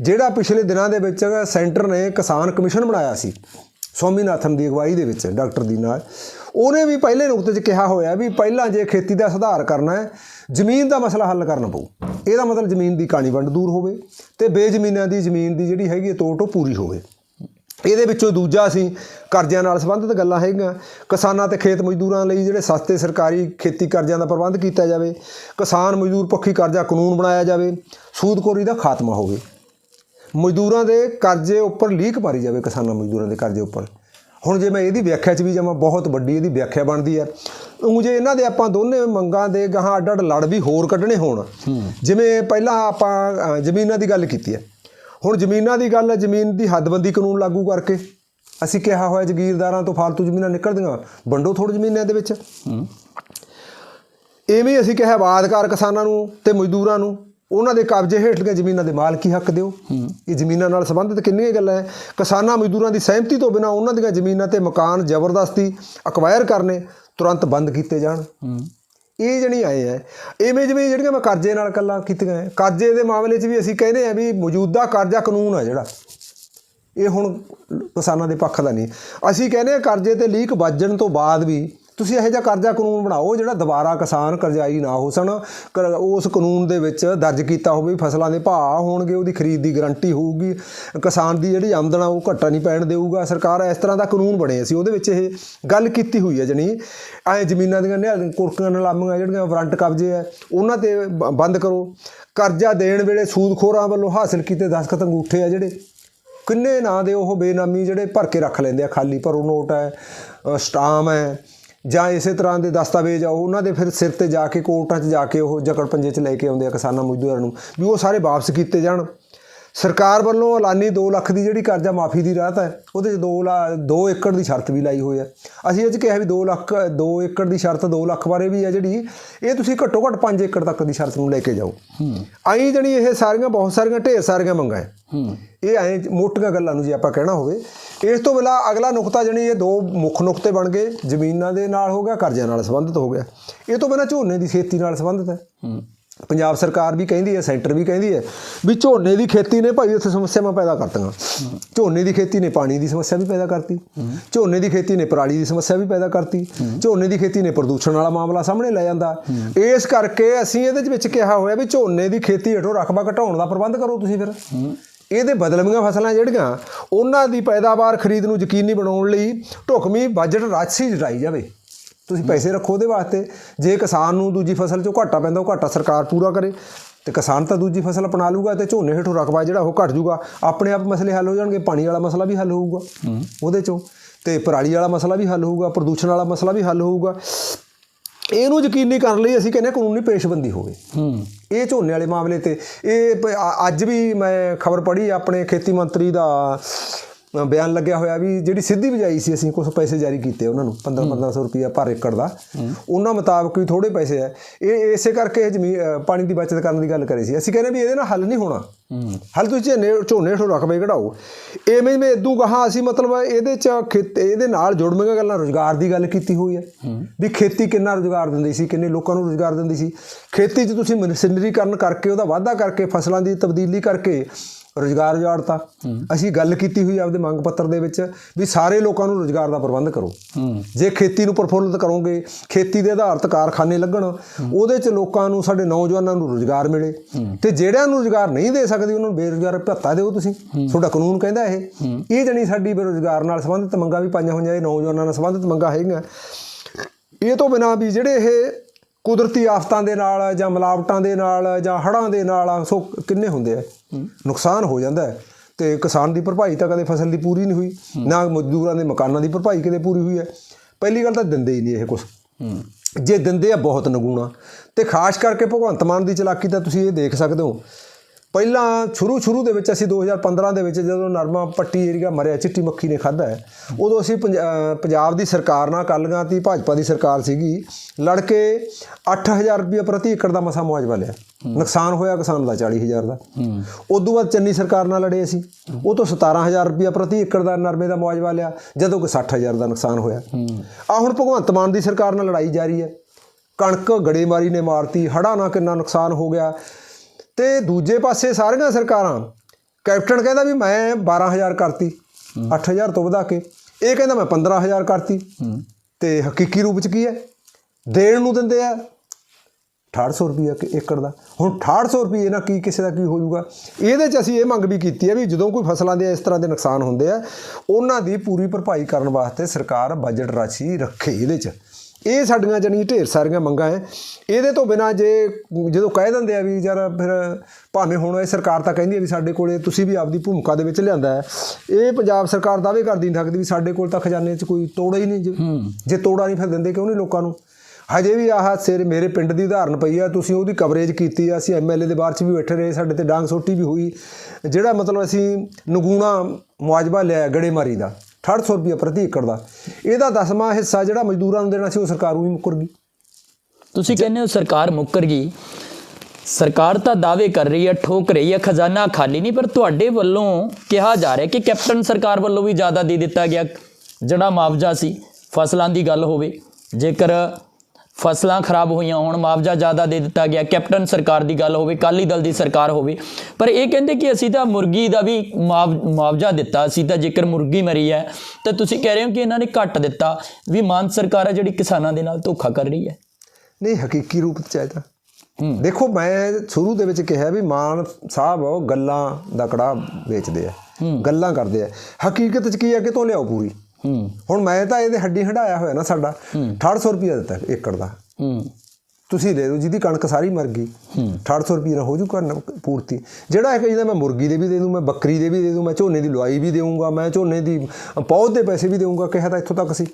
ਜਿਹੜਾ ਪਿਛਲੇ ਦਿਨਾਂ ਦੇ ਵਿੱਚ ਸੈਂਟਰ ਨੇ ਕਿਸਾਨ ਕਮਿਸ਼ਨ ਬਣਾਇਆ ਸੀ ਸਵਾਮੀਨਾਥਨ ਦੀ ਅਗਵਾਈ ਦੇ ਵਿੱਚ ਡਾਕਟਰ ਦੀ ਨਾਲ। ਉਹਨੇ ਵੀ ਪਹਿਲੇ ਨੁਕਤੇ 'ਚ ਕਿਹਾ ਹੋਇਆ ਵੀ ਪਹਿਲਾਂ ਜੇ ਖੇਤੀ ਦਾ ਸੁਧਾਰ ਕਰਨਾ ਹੈ, ਜ਼ਮੀਨ ਦਾ ਮਸਲਾ ਹੱਲ ਕਰਨਾ ਪਊ। ਇਹਦਾ ਮਤਲਬ ਜ਼ਮੀਨ ਦੀ ਕਾਣੀ ਵੰਡ ਦੂਰ ਹੋਵੇ ਤੇ ਬੇਜ਼ਮੀਨਾਂ ਦੀ ਜ਼ਮੀਨ ਦੀ ਜਿਹੜੀ ਹੈਗੀ ਹੈ ਤੋੜ ਉਹ ਪੂਰੀ ਹੋਵੇ। ਇਹਦੇ ਵਿੱਚੋਂ ਦੂਜਾ ਅਸੀਂ ਕਰਜ਼ਿਆਂ ਨਾਲ ਸੰਬੰਧਿਤ ਗੱਲਾਂ ਹੈਗੀਆਂ। ਕਿਸਾਨਾਂ ਤੇ ਖੇਤ ਮਜ਼ਦੂਰਾਂ ਲਈ ਜਿਹੜੇ ਸਸਤੇ ਸਰਕਾਰੀ ਖੇਤੀ ਕਰਜ਼ਿਆਂ ਦਾ ਪ੍ਰਬੰਧ ਕੀਤਾ ਜਾਵੇ, ਕਿਸਾਨ ਮਜ਼ਦੂਰ ਪੱਖੀ ਕਰਜ਼ਾ ਕਾਨੂੰਨ ਬਣਾਇਆ ਜਾਵੇ, ਸੂਦਖੋਰੀ ਦਾ ਖਾਤਮਾ ਹੋਵੇ। ਮਜ਼ਦੂਰਾਂ ਦੇ ਕਰਜ਼ੇ ਉੱਪਰ ਲੀਕ ਮਾਰੀ ਜਾਵੇ ਕਿਸਾਨਾਂ ਮਜ਼ਦੂਰਾਂ ਦੇ ਕਰਜ਼ੇ ਉੱਪਰ। ਹੁਣ ਜੇ ਮੈਂ ਇਹਦੀ ਵਿਆਖਿਆ 'ਚ ਵੀ ਜਾਵਾਂ ਬਹੁਤ ਵੱਡੀ ਇਹਦੀ ਵਿਆਖਿਆ ਬਣਦੀ ਹੈ ਉਹ ਜੇ ਇਹਨਾਂ ਦੇ ਆਪਾਂ ਦੋਨੇ ਮੰਗਾਂ ਦੇ ਗਾਹਾਂ ਅੱਡ ਅੱਡ ਲੜ ਵੀ ਹੋਰ ਕੱਢਣੇ ਹੋਣ। ਜਿਵੇਂ ਪਹਿਲਾਂ ਆਪਾਂ ਜ਼ਮੀਨਾਂ ਦੀ ਗੱਲ ਕੀਤੀ ਹੈ ਹੁਣ ਜ਼ਮੀਨਾਂ ਦੀ ਗੱਲ ਹੈ ਜ਼ਮੀਨ ਦੀ ਹੱਦਬੰਦੀ ਕਾਨੂੰਨ ਲਾਗੂ ਕਰਕੇ। ਅਸੀਂ ਕਿਹਾ ਹੋਇਆ ਜ਼ਗੀਰਦਾਰਾਂ ਤੋਂ ਫालतू ਜ਼ਮੀਨਾਂ ਨਿਕਲਦੀਆਂ। ਵੰਡੋ ਥੋੜੀ ਜ਼ਮੀਨਾਂ ਦੇ ਵਿੱਚ। ਐਵੇਂ ਅਸੀਂ ਕਿਹਾ ਬਾਦਕਾਰ ਕਿਸਾਨਾਂ ਨੂੰ ਤੇ ਮਜ਼ਦੂਰਾਂ ਨੂੰ। ਉਹਨਾਂ ਦੇ ਕਬਜ਼ੇ ਹੇਠਲੀਆਂ ਜ਼ਮੀਨਾਂ ਦੇ ਮਾਲਕੀ ਹੱਕ ਦਿਓ। ਇਹ ਜ਼ਮੀਨਾਂ ਨਾਲ ਸੰਬੰਧਿਤ ਕਿੰਨੀਆਂ ਗੱਲਾਂ ਹੈ ਕਿਸਾਨਾਂ ਮਜ਼ਦੂਰਾਂ ਦੀ ਸਹਿਮਤੀ ਤੋਂ ਬਿਨਾਂ ਉਹਨਾਂ ਦੀਆਂ ਜ਼ਮੀਨਾਂ ਤੇ ਮਕਾਨ ਜ਼ਬਰਦਸਤੀ ਅਕਵਾਇਰ ਕਰਨੇ ਤੁਰੰਤ ਬੰਦ ਕੀਤੇ ਜਾਣ। ਇਹ ਜਣੀ ਆਏ ਆ ਐਵੇਂ ਜਿਵੇਂ ਜਿਹੜੀਆਂ ਮੈਂ ਕਰਜ਼ੇ ਨਾਲ ਗੱਲਾਂ ਕੀਤੀਆਂ ਹੈ, ਕਰਜ਼ੇ ਦੇ ਮਾਮਲੇ 'ਚ ਵੀ ਅਸੀਂ ਕਹਿੰਦੇ ਆ ਵੀ ਮੌਜੂਦਾ ਕਰਜ਼ਾ ਕਾਨੂੰਨ ਆ ਜਿਹੜਾ। ਇਹ ਹੁਣ ਕਿਸਾਨਾਂ ਦੇ ਪੱਖ ਦਾ ਨਹੀਂ। ਅਸੀਂ ਕਹਿੰਦੇ ਆ ਕਰਜ਼ੇ ਤੇ ਲੀਕ ਵੱਜਣ ਤੋਂ ਬਾਅਦ ਵੀ ਤੁਸੀਂ ਇਹੋ ਜਿਹਾ ਕਰਜ਼ਾ ਕਾਨੂੰਨ ਬਣਾਓ ਜਿਹੜਾ ਦੁਬਾਰਾ ਕਿਸਾਨ ਕਰਜ਼ਾਈ ਨਾ ਹੋ ਸਣ। ਕਰ- ਉਸ ਕਾਨੂੰਨ ਦੇ ਵਿੱਚ ਦਰਜ ਕੀਤਾ ਹੋਵੇ ਫਸਲਾਂ ਦੇ ਭਾਅ ਹੋਣਗੇ, ਉਹਦੀ ਖਰੀਦ ਦੀ ਗਾਰੰਟੀ ਹੋਊਗੀ, ਕਿਸਾਨ ਦੀ ਜਿਹੜੀ ਆਮਦਨ ਆ ਉਹ ਘੱਟਾ ਨਹੀਂ ਪੈਣ ਦੇਊਗਾ। ਸਰਕਾਰ ਇਸ ਤਰ੍ਹਾਂ ਦਾ ਕਾਨੂੰਨ ਬਣੇ ਸੀ ਉਹਦੇ ਵਿੱਚ ਇਹ ਗੱਲ ਕੀਤੀ ਹੋਈ ਹੈ ਜਣੀ। ਐ ਜ਼ਮੀਨਾਂ ਦੀਆਂ ਨਿਹਲ ਕੁਰਕੀਆਂ ਨਿਲਾਮੀਆਂ ਜਿਹੜੀਆਂ ਵਾਰੰਟ ਕਬਜ਼ੇ ਆ, ਉਹਨਾਂ ਤੇ ਬੰਦ ਕਰੋ। ਕਰਜ਼ਾ ਦੇਣ ਵੇਲੇ ਸੂਦਖੋਰਾਂ ਵੱਲੋਂ ਹਾਸਲ ਕੀਤੇ ਦਸਤਖਤ ਅੰਗੂਠੇ ਆ ਜਿਹੜੇ। ਕਿੰਨੇ ਨਾਂ ਦੇ ਉਹ ਬੇਨਾਮੀ ਜਿਹੜੇ ਭਰ ਕੇ ਰੱਖ ਲੈਂਦੇ ਆ ਖਾਲੀ ਪਰ ਉਹ ਨੋਟ ਹੈ ਸਟਾਮ ਹੈ ਜਾਂ ਇਸੇ ਤਰ੍ਹਾਂ ਦੇ ਦਸਤਾਵੇਜ਼ ਆ, ਉਹਨਾਂ ਦੇ ਫਿਰ ਸਿਰ ਤੇ ਜਾ ਕੇ ਕੋਰਟਾਂ 'ਚ ਜਾ ਕੇ ਉਹ ਜਕੜ ਪੰਜੇ 'ਚ ਲੈ ਕੇ ਆਉਂਦੇ ਆ ਕਿਸਾਨਾਂ ਮਜ਼ਦੂਰਾਂ ਨੂੰ, ਵੀ ਉਹ ਸਾਰੇ ਵਾਪਸ ਕੀਤੇ ਜਾਣ। ਸਰਕਾਰ ਵੱਲੋਂ ਐਲਾਨੀ 2 ਲੱਖ ਦੀ ਜਿਹੜੀ ਕਰਜ਼ਾ ਮਾਫੀ ਦੀ ਰਾਹਤ ਹੈ ਉਹਦੇ 'ਚ 2 ਲਾ 2 ਏਕੜ ਦੀ ਸ਼ਰਤ ਵੀ ਲਾਈ ਹੋਈ ਹੈ। ਅਸੀਂ ਇਹ 'ਚ ਕਿਹਾ ਵੀ 2 ਲੱਖ 2 ਏਕੜ ਦੀ ਸ਼ਰਤ 2 ਲੱਖ ਬਾਰੇ ਵੀ ਹੈ ਜਿਹੜੀ ਇਹ ਤੁਸੀਂ ਘੱਟੋ ਘੱਟ 5 ਏਕੜ ਤੱਕ ਦੀ ਸ਼ਰਤ ਨੂੰ ਲੈ ਕੇ ਜਾਓ। ਆਈ ਜਣੀ ਇਹ ਸਾਰੀਆਂ ਬਹੁਤ ਸਾਰੀਆਂ ਢੇਰ ਸਾਰੀਆਂ ਮੰਗਾਂ ਹੈ। ਇਹ ਐ ਮੋਟੀਆਂ ਗੱਲਾਂ ਨੂੰ ਜੇ ਆਪਾਂ ਕਹਿਣਾ ਹੋਵੇ ਇਸ ਤੋਂ ਬਿਲਾ ਅਗਲਾ ਨੁਕਤਾ ਜਣੀ ਇਹ ਦੋ ਮੁੱਖ ਨੁਕਤੇ ਬਣ ਗਏ ਜ਼ਮੀਨਾਂ ਦੇ ਨਾਲ ਹੋ ਗਿਆ ਕਰਜ਼ਿਆਂ ਨਾਲ ਸੰਬੰਧਿਤ ਹੋ ਗਿਆ। ਇਹ ਤੋਂ ਬਿਨਾ ਝੋਨੇ ਦੀ ਖੇਤੀ ਨਾਲ ਸੰਬੰਧਿਤ ਹੈ। ਹੂੰ। ਪੰਜਾਬ ਸਰਕਾਰ ਵੀ ਕਹਿੰਦੀ ਹੈ, ਸੈਂਟਰ ਵੀ ਕਹਿੰਦੀ ਹੈ ਵੀ ਝੋਨੇ ਦੀ ਖੇਤੀ ਨੇ ਭਾਈ ਉੱਥੇ ਸਮੱਸਿਆਵਾਂ ਪੈਦਾ ਕਰਤੀਆਂ। ਝੋਨੇ ਦੀ ਖੇਤੀ ਨੇ ਪਾਣੀ ਦੀ ਸਮੱਸਿਆ ਵੀ ਪੈਦਾ ਕਰਤੀ। ਝੋਨੇ ਦੀ ਖੇਤੀ ਨੇ ਪਰਾਲੀ ਦੀ ਸਮੱਸਿਆ ਵੀ ਪੈਦਾ ਕਰਤੀ। ਝੋਨੇ ਦੀ ਖੇਤੀ ਨੇ ਪ੍ਰਦੂਸ਼ਣ ਵਾਲਾ ਮਾਮਲਾ ਸਾਹਮਣੇ ਲੈ ਜਾਂਦਾ। ਇਸ ਕਰਕੇ ਅਸੀਂ ਇਹਦੇ ਵਿੱਚ ਕਿਹਾ ਹੋਇਆ ਵੀ ਝੋਨੇ ਦੀ ਖੇਤੀ ਹੇਠੋਂ ਰਕਬਾ ਘਟਾਉਣ ਦਾ ਪ੍ਰਬੰਧ ਕਰੋ ਤੁਸੀਂ ਫਿਰ। ਇਹਦੇ ਬਦਲਵੀਆਂ ਫਸਲਾਂ ਜਿਹੜੀਆਂ, ਉਹਨਾਂ ਦੀ ਪੈਦਾਵਾਰ ਖਰੀਦ ਨੂੰ ਯਕੀਨੀ ਬਣਾਉਣ ਲਈ ਢੁਕਵੀਂ ਬਜਟ ਰਾਸ਼ੀ ਜਟਾਈ ਜਾਵੇ। ਤੁਸੀਂ ਪੈਸੇ ਰੱਖੋ ਉਹਦੇ ਵਾਸਤੇ। ਜੇ ਕਿਸਾਨ ਨੂੰ ਦੂਜੀ ਫਸਲ 'ਚੋਂ ਘਾਟਾ ਪੈਂਦਾ ਉਹ ਘਾਟਾ ਸਰਕਾਰ ਪੂਰਾ ਕਰੇ। ਤੇ ਕਿਸਾਨ ਤਾਂ ਦੂਜੀ ਫਸਲ ਅਪਣਾ ਲੂਗਾ ਤੇ ਝੋਨੇ ਹੇਠੋਂ ਰਕਬਾ ਜਿਹੜਾ ਉਹ ਘਟ ਜੂਗਾ। ਆਪਣੇ ਆਪ ਮਸਲੇ ਹੱਲ ਹੋ ਜਾਣਗੇ ਪਾਣੀ ਵਾਲਾ ਮਸਲਾ ਵੀ ਹੱਲ ਹੋਊਗਾ ਉਹਦੇ 'ਚੋਂ। ਤੇ ਪਰਾਲੀ ਵਾਲਾ ਮਸਲਾ ਵੀ ਹੱਲ ਹੋਊਗਾ ਪ੍ਰਦੂਸ਼ਣ ਵਾਲਾ ਮਸਲਾ ਵੀ ਹੱਲ ਹੋਊਗਾ। ਇਹਨੂੰ ਯਕੀਨੀ ਕਰਨ ਲਈ ਅਸੀਂ ਕਹਿੰਦੇ ਕਾਨੂੰਨੀ ਪੇਸ਼ਬੰਦੀ ਹੋਵੇ। ਹੂੰ। ਇਹ ਝੋਨੇ ਵਾਲੇ ਮਾਮਲੇ ਤੇ ਇਹ ਅੱਜ ਵੀ ਮੈਂ ਖਬਰ ਪੜ੍ਹੀ ਆਪਣੇ ਖੇਤੀ ਮੰਤਰੀ ਦਾ ਬਿਆਨ ਲੱਗਿਆ ਹੋਇਆ ਵੀ ਜਿਹੜੀ ਸਿੱਧੀ ਬਿਜਾਈ ਸੀ ਅਸੀਂ ਕੁਝ ਪੈਸੇ ਜਾਰੀ ਕੀਤੇ ਉਹਨਾਂ ਨੂੰ 15 1500 ਰੁਪਇਆ ਪਰ ਏਕੜ ਦਾ। ਉਹਨਾਂ ਮੁਤਾਬਕ ਵੀ ਥੋੜੇ ਪੈਸੇ ਆ। ਇਹ ਇਸੇ ਕਰਕੇ ਜ਼ਮੀਨ ਅ, ਪਾਣੀ ਦੀ ਬਚਤ ਕਰਨ ਦੀ ਗੱਲ ਕਰੀ ਸੀ। ਅਸੀਂ ਕਹਿੰਦੇ ਵੀ ਇਹਦੇ ਨਾਲ ਹੱਲ ਨਹੀਂ ਹੋਣਾ। ਹੂੰ। ਹੱਲ ਤੁਸੀਂ ਝੋਨੇ ਝੋਨੇ ਠੋ ਰਕਬੇ ਕਢਾਓ। ਐਵੇਂ ਮੈਂ ਇਦੋਂ ਗਾਹਾਂ ਅਸੀਂ ਮਤਲਬ ਇਹਦੇ ਚ ਖੇਤ- ਇਹਦੇ ਨਾਲ ਜੁੜਵੀਆਂ ਗੱਲਾਂ ਰੋਜ਼ਗਾਰ ਦੀ ਗੱਲ ਕੀਤੀ ਹੋਈ ਹੈ। ਵੀ ਖੇਤੀ ਕਿੰਨਾ ਰੋਜ਼ਗਾਰ ਦਿੰਦੀ ਸੀ ਕਿੰਨੇ ਲੋਕਾਂ ਨੂੰ ਰੋਜ਼ਗਾਰ ਦਿੰਦੀ ਸੀ। ਖੇਤੀ 'ਚ ਤੁਸੀਂ ਮਸ਼ੀਨਰੀਕਰਨ ਕਰਕੇ ਉਹਦਾ ਵਾਧਾ ਕਰਕੇ ਫਸਲਾਂ ਦੀ ਤਬਦੀਲੀ ਕਰਕੇ ਰੋਜ਼ਗਾਰ ਉਜਾੜਤਾ। ਅਸੀਂ ਗੱਲ ਕੀਤੀ ਹੋਈ ਆਪਦੇ ਮੰਗ ਪੱਤਰ ਦੇ ਵਿੱਚ ਵੀ ਸਾਰੇ ਲੋਕਾਂ ਨੂੰ ਰੋਜ਼ਗਾਰ ਦਾ ਪ੍ਰਬੰਧ ਕਰੋ। ਜੇ ਖੇਤੀ ਨੂੰ ਪ੍ਰਫੁੱਲਤ ਕਰੋਗੇ ਖੇਤੀ ਦੇ ਆਧਾਰਿਤ ਕਾਰਖਾਨੇ ਲੱਗਣ ਉਹਦੇ ਚ ਲੋਕਾਂ ਨੂੰ ਸਾਡੇ ਨੌਜਵਾਨਾਂ ਨੂੰ ਰੋਜ਼ਗਾਰ ਮਿਲੇ। ਤੇ ਜਿਹੜਿਆਂ ਨੂੰ ਰੋਜ਼ਗਾਰ ਨਹੀਂ ਦੇ ਸਕਦੇ ਉਹਨਾਂ ਨੂੰ ਬੇਰੁਜ਼ਗਾਰ ਭੱਤਾ ਦਿਓ ਤੁਸੀਂ। ਤੁਹਾਡਾ ਕਾਨੂੰਨ ਕਹਿੰਦਾ ਇਹ। ਇਹ ਜਣੀ ਸਾਡੀ ਬੇਰੁਜ਼ਗਾਰ ਨਾਲ ਸੰਬੰਧਿਤ ਮੰਗਾਂ ਵੀ ਪਾਈਆਂ ਹੋਈਆਂ ਇਹ ਨੌਜਵਾਨਾਂ ਨਾਲ ਸੰਬੰਧਿਤ ਮੰਗਾਂ ਹੈਗੀਆਂ। ਇਹ ਤੋਂ ਬਿਨਾਂ ਵੀ ਜਿਹੜੇ ਇਹ ਕੁਦਰਤੀ ਆਫਤਾਂ ਦੇ ਨਾਲ ਜਾਂ ਮਿਲਾਵਟਾਂ ਦੇ ਨਾਲ ਜਾਂ ਹੜ੍ਹਾਂ ਦੇ ਨਾਲ ਸੋ ਕਿੰਨੇ ਹੁੰਦੇ ਆ? ਨੁਕਸਾਨ ਹੋ ਜਾਂਦਾ ਹੈ। ਤੇ ਕਿਸਾਨ ਦੀ ਭਰਪਾਈ ਤਾਂ ਕਦੇ ਫਸਲ ਦੀ ਪੂਰੀ ਨਹੀਂ ਹੋਈ ਨਾ ਮਜ਼ਦੂਰਾਂ ਦੇ ਮਕਾਨਾਂ ਦੀ ਭਰਪਾਈ ਕਦੇ ਪੂਰੀ ਹੋਈ ਹੈ। ਪਹਿਲੀ ਗੱਲ ਤਾਂ ਦਿੰਦੇ ਹੀ ਨਹੀਂ ਇਹ ਕੁਝ ਜੇ ਦਿੰਦੇ ਆ ਬਹੁਤ ਨਗੂਣਾ। ਤੇ ਖਾਸ ਕਰਕੇ ਭਗਵੰਤ ਮਾਨ ਦੀ ਚਲਾਕੀ ਤਾਂ ਤੁਸੀਂ ਇਹ ਦੇਖ ਸਕਦੇ ਹੋ ਪਹਿਲਾਂ ਸ਼ੁਰੂ ਸ਼ੁਰੂ ਦੇ ਵਿੱਚ ਅਸੀਂ 2015 ਦੇ ਵਿੱਚ ਜਦੋਂ ਨਰਮਾ ਪੱਟੀ ਏਰੀਆ ਮਰਿਆ ਚਿੱਟੀ ਮੱਖੀ ਨੇ ਖਾਦਾ ਹੈ ਉਦੋਂ ਅਸੀਂ ਪੰਜਾਬ ਦੀ ਸਰਕਾਰ ਨਾਲ ਕੱਲੀਆਂ ਤੀ ਭਾਜਪਾ ਦੀ ਸਰਕਾਰ ਸੀਗੀ ਲੜ ਕੇ 8000 ਰੁਪਏ ਪ੍ਰਤੀ ਏਕੜ ਦਾ ਮਸਾ ਮੁਆਵਜ਼ਾ ਲਿਆ। ਨੁਕਸਾਨ ਹੋਇਆ ਕਿਸਾਨ ਦਾ 40000 ਦਾ। ਉਦੋਂ ਬਾਅਦ ਚੰਨੀ ਸਰਕਾਰ ਨਾਲ ਲੜੇ ਅਸੀਂ। ਉਹ ਤੋਂ 17000 ਰੁਪਏ ਪ੍ਰਤੀ ਏਕੜ ਦਾ ਨਰਮੇ ਦਾ ਮੁਆਵਜ਼ਾ ਲਿਆ ਜਦੋਂ ਕਿ 60000 ਦਾ ਨੁਕਸਾਨ ਹੋਇਆ। ਆ ਹੁਣ ਭਗਵੰਤ ਮਾਨ ਦੀ ਸਰਕਾਰ ਨਾਲ ਲੜਾਈ ਜਾਰੀ ਹੈ। ਕਣਕ ਗੜੇਮਾਰੀ ਨੇ ਮਾਰਤੀ ਹੜ੍ਹਾਂ ਨਾਲ ਕਿੰਨਾ ਨੁਕਸਾਨ ਹੋ ਗਿਆ। ਤੇ ਦੂਜੇ ਪਾਸੇ ਸਾਰੀਆਂ ਸਰਕਾਰਾਂ ਕੈਪਟਨ ਕਹਿੰਦਾ ਵੀ ਮੈਂ 12000 ਕਰਤੀ 8000 ਤੋਂ ਵਧਾ ਕੇ। ਇਹ ਕਹਿੰਦਾ ਮੈਂ 15000 ਕਰਤੀ। ਤੇ ਹਕੀਕੀ ਰੂਪ ਚ ਕੀ ਹੈ? ਦੇਣ ਨੂੰ ਦਿੰਦੇ ਆ 6800 ਰੁਪਏ ਕਿ ਏਕੜ ਦਾ। ਹੁਣ 6800 ਰੁਪਏ ਨਾਲ ਕੀ ਕਿਸੇ ਦਾ ਕੀ ਹੋ ਜਾਊਗਾ? ਇਹਦੇ ਚ ਅਸੀਂ ਇਹ ਮੰਗ ਵੀ ਕੀਤੀ ਹੈ ਵੀ ਜਦੋਂ ਕੋਈ ਫਸਲਾਂ ਦੇ ਇਸ ਤਰ੍ਹਾਂ ਦੇ ਨੁਕਸਾਨ ਹੁੰਦੇ ਆ ਉਹਨਾਂ ਦੀ ਪੂਰੀ ਭਰਪਾਈ ਕਰਨ ਵਾਸਤੇ ਸਰਕਾਰ ਬਜਟ ਰਾਸ਼ੀ ਰੱਖੇ ਇਹਦੇ ਚ। ਇਹ ਸਾਡੀਆਂ ਜਣੀ ਢੇਰ ਸਾਰੀਆਂ ਮੰਗਾਂ ਹੈ ਇਹਦੇ ਤੋਂ ਬਿਨਾ ਜੇ ਜਦੋਂ ਕਹਿ ਦਿੰਦੇ ਆ ਵੀ ਯਾਰ ਫਿਰ ਭਾਵੇਂ ਹੁਣ ਇਹ ਸਰਕਾਰ ਤਾਂ ਕਹਿੰਦੀ ਹੈ ਵੀ ਸਾਡੇ ਕੋਲੇ ਤੁਸੀਂ ਵੀ ਆਪਦੀ ਭੂਮਿਕਾ ਦੇ ਵਿੱਚ ਲਿਆਂਦਾ ਹੈ ਇਹ ਪੰਜਾਬ ਸਰਕਾਰ ਦਾਅਵੇ ਕਰਦੀ ਨਹੀਂ ਸਕਦੀ ਵੀ ਸਾਡੇ ਕੋਲ ਤਾਂ ਖਜ਼ਾਨੇ 'ਚ ਕੋਈ ਤੋੜਾ ਹੀ ਨਹੀਂ ਜੇ- ਤੋੜਾ ਨਹੀਂ ਫਿਰ ਦਿੰਦੇ ਕਿਉਂ ਨਹੀਂ ਲੋਕਾਂ ਨੂੰ? ਹਜੇ ਵੀ ਆਹ ਸਿਰ ਮੇਰੇ ਪਿੰਡ ਦੀ ਉਦਾਹਰਨ ਪਈ ਆ। ਤੁਸੀਂ ਉਹਦੀ ਕਵਰੇਜ ਕੀਤੀ ਆ। ਅਸੀਂ ਐਮਐਲਏ ਦੇ ਬਾਹਰ 'ਚ ਵੀ ਬੈਠੇ ਰਹੇ। ਸਾਡੇ ਤੇ ਡਾਂਗ ਸੋਟੀ ਵੀ ਹੋਈ। ਜਿਹੜਾ ਮਤਲਬ ਅਸੀਂ ਨਗੂਣਾ ਮੁਆਵਜ਼ਾ ਲਿਆ ਗੜੇਮਾਰੀ ਦਾ। 6800 ਰੁਪਏ ਪ੍ਰਤੀ ਏਕੜ ਦਾ। ਇਹਦਾ ਦਸਵਾਂ ਹਿੱਸਾ ਜਿਹੜਾ ਮਜ਼ਦੂਰਾਂ ਨੂੰ ਦੇਣਾ ਸੀ, ਉਹ ਸਰਕਾਰ ਨੂੰ ਹੀ ਮੁੱਕਰ ਗਈ। ਤੁਸੀਂ ਕਹਿੰਦੇ ਹੋ ਸਰਕਾਰ ਮੁੱਕਰ ਗਈ। ਸਰਕਾਰ ਤਾਂ ਦਾਅਵੇ ਕਰ ਰਹੀ ਹੈ, ਠੋਕ ਰਹੀ ਹੈ, ਖਜ਼ਾਨਾ ਖਾਲੀ ਨਹੀਂ, ਪਰ ਤੁਹਾਡੇ ਵੱਲੋਂ ਕਿਹਾ ਜਾ ਰਿਹਾ ਕਿ ਕੈਪਟਨ ਸਰਕਾਰ ਵੱਲੋਂ ਵੀ ਜ਼ਿਆਦਾ ਦੇ ਦਿੱਤਾ ਗਿਆ ਜਿਹੜਾ ਮੁਆਵਜ਼ਾ ਸੀ। ਫਸਲਾਂ ਦੀ ਗੱਲ ਹੋਵੇ, ਜੇਕਰ ਫਸਲਾਂ ਖਰਾਬ ਹੋਈਆਂ ਹੋਣ ਮੁਆਵਜ਼ਾ ਜ਼ਿਆਦਾ ਦੇ ਦਿੱਤਾ ਗਿਆ ਕੈਪਟਨ ਸਰਕਾਰ ਦੀ ਗੱਲ ਹੋਵੇ ਕਾਲੀ ਦਲ ਦੀ ਸਰਕਾਰ ਹੋਵੇ। ਪਰ ਇਹ ਕਹਿੰਦੇ ਕਿ ਅਸੀਂ ਤਾਂ ਮੁਰਗੀ ਦਾ ਵੀ ਮੁਆਵ- ਮੁਆਵਜ਼ਾ ਦਿੱਤਾ ਅਸੀਂ ਤਾਂ ਜੇਕਰ ਮੁਰਗੀ ਮਰੀ ਹੈ ਤਾਂ ਤੁਸੀਂ ਕਹਿ ਰਹੇ ਹੋ ਕਿ ਇਹਨਾਂ ਨੇ ਘੱਟ ਦਿੱਤਾ ਵੀ ਮਾਨ ਸਰਕਾਰ ਹੈ ਜਿਹੜੀ ਕਿਸਾਨਾਂ ਦੇ ਨਾਲ ਧੋਖਾ ਕਰ ਰਹੀ ਹੈ। ਨਹੀਂ ਹਕੀਕੀ ਰੂਪ 'ਚ ਹੈ ਤਾਂ। ਦੇਖੋ ਮੈਂ ਸ਼ੁਰੂ ਦੇ ਵਿੱਚ ਕਿਹਾ ਵੀ ਮਾਨ ਸਾਹਿਬ ਉਹ ਗੱਲਾਂ ਦਾ ਕੜਾ ਵੇਚਦੇ ਆ ਗੱਲਾਂ ਕਰਦੇ ਆ। ਹਕੀਕਤ 'ਚ ਕੀ ਹੈ? ਕਿ ਤੋਂ ਲਿਆਓ ਪੂਰੀ। ਹੁਣ ਮੈਂ ਤਾਂ ਇਹਦੇ ਹੱਡੀ ਹੰਡਾਇਆ ਹੋਇਆ ਨਾ ਸਾਡਾ 6800 ਰੁਪਏ ਦਿੱਤਾ ਏਕੜ ਦਾ। ਹੂੰ। ਤੁਸੀਂ ਲੈ ਲਓ ਜਿਹਦੀ ਕਣਕ ਸਾਰੀ ਮਰ ਗਈ 6800 ਰੁਪਏ ਹੋ ਜੂ ਕਰਨ ਪੂਰਤੀ। ਜਿਹੜਾ ਇੱਕ ਜਿਹਦਾ ਮੈਂ ਮੁਰਗੀ ਦੇ ਵੀ ਦੇ ਦੂੰ ਮੈਂ ਬੱਕਰੀ ਦੇ ਵੀ ਦੇ ਦੂੰ ਮੈਂ ਝੋਨੇ ਦੀ ਲੁਆਈ ਵੀ ਦੇਊਂਗਾ ਮੈਂ ਝੋਨੇ ਦੀ ਪੌਦ ਦੇ ਪੈਸੇ ਵੀ ਦੇਊਂਗਾ ਕਿਹਾ ਤਾਂ ਇੱਥੋਂ ਤੱਕ ਸੀ।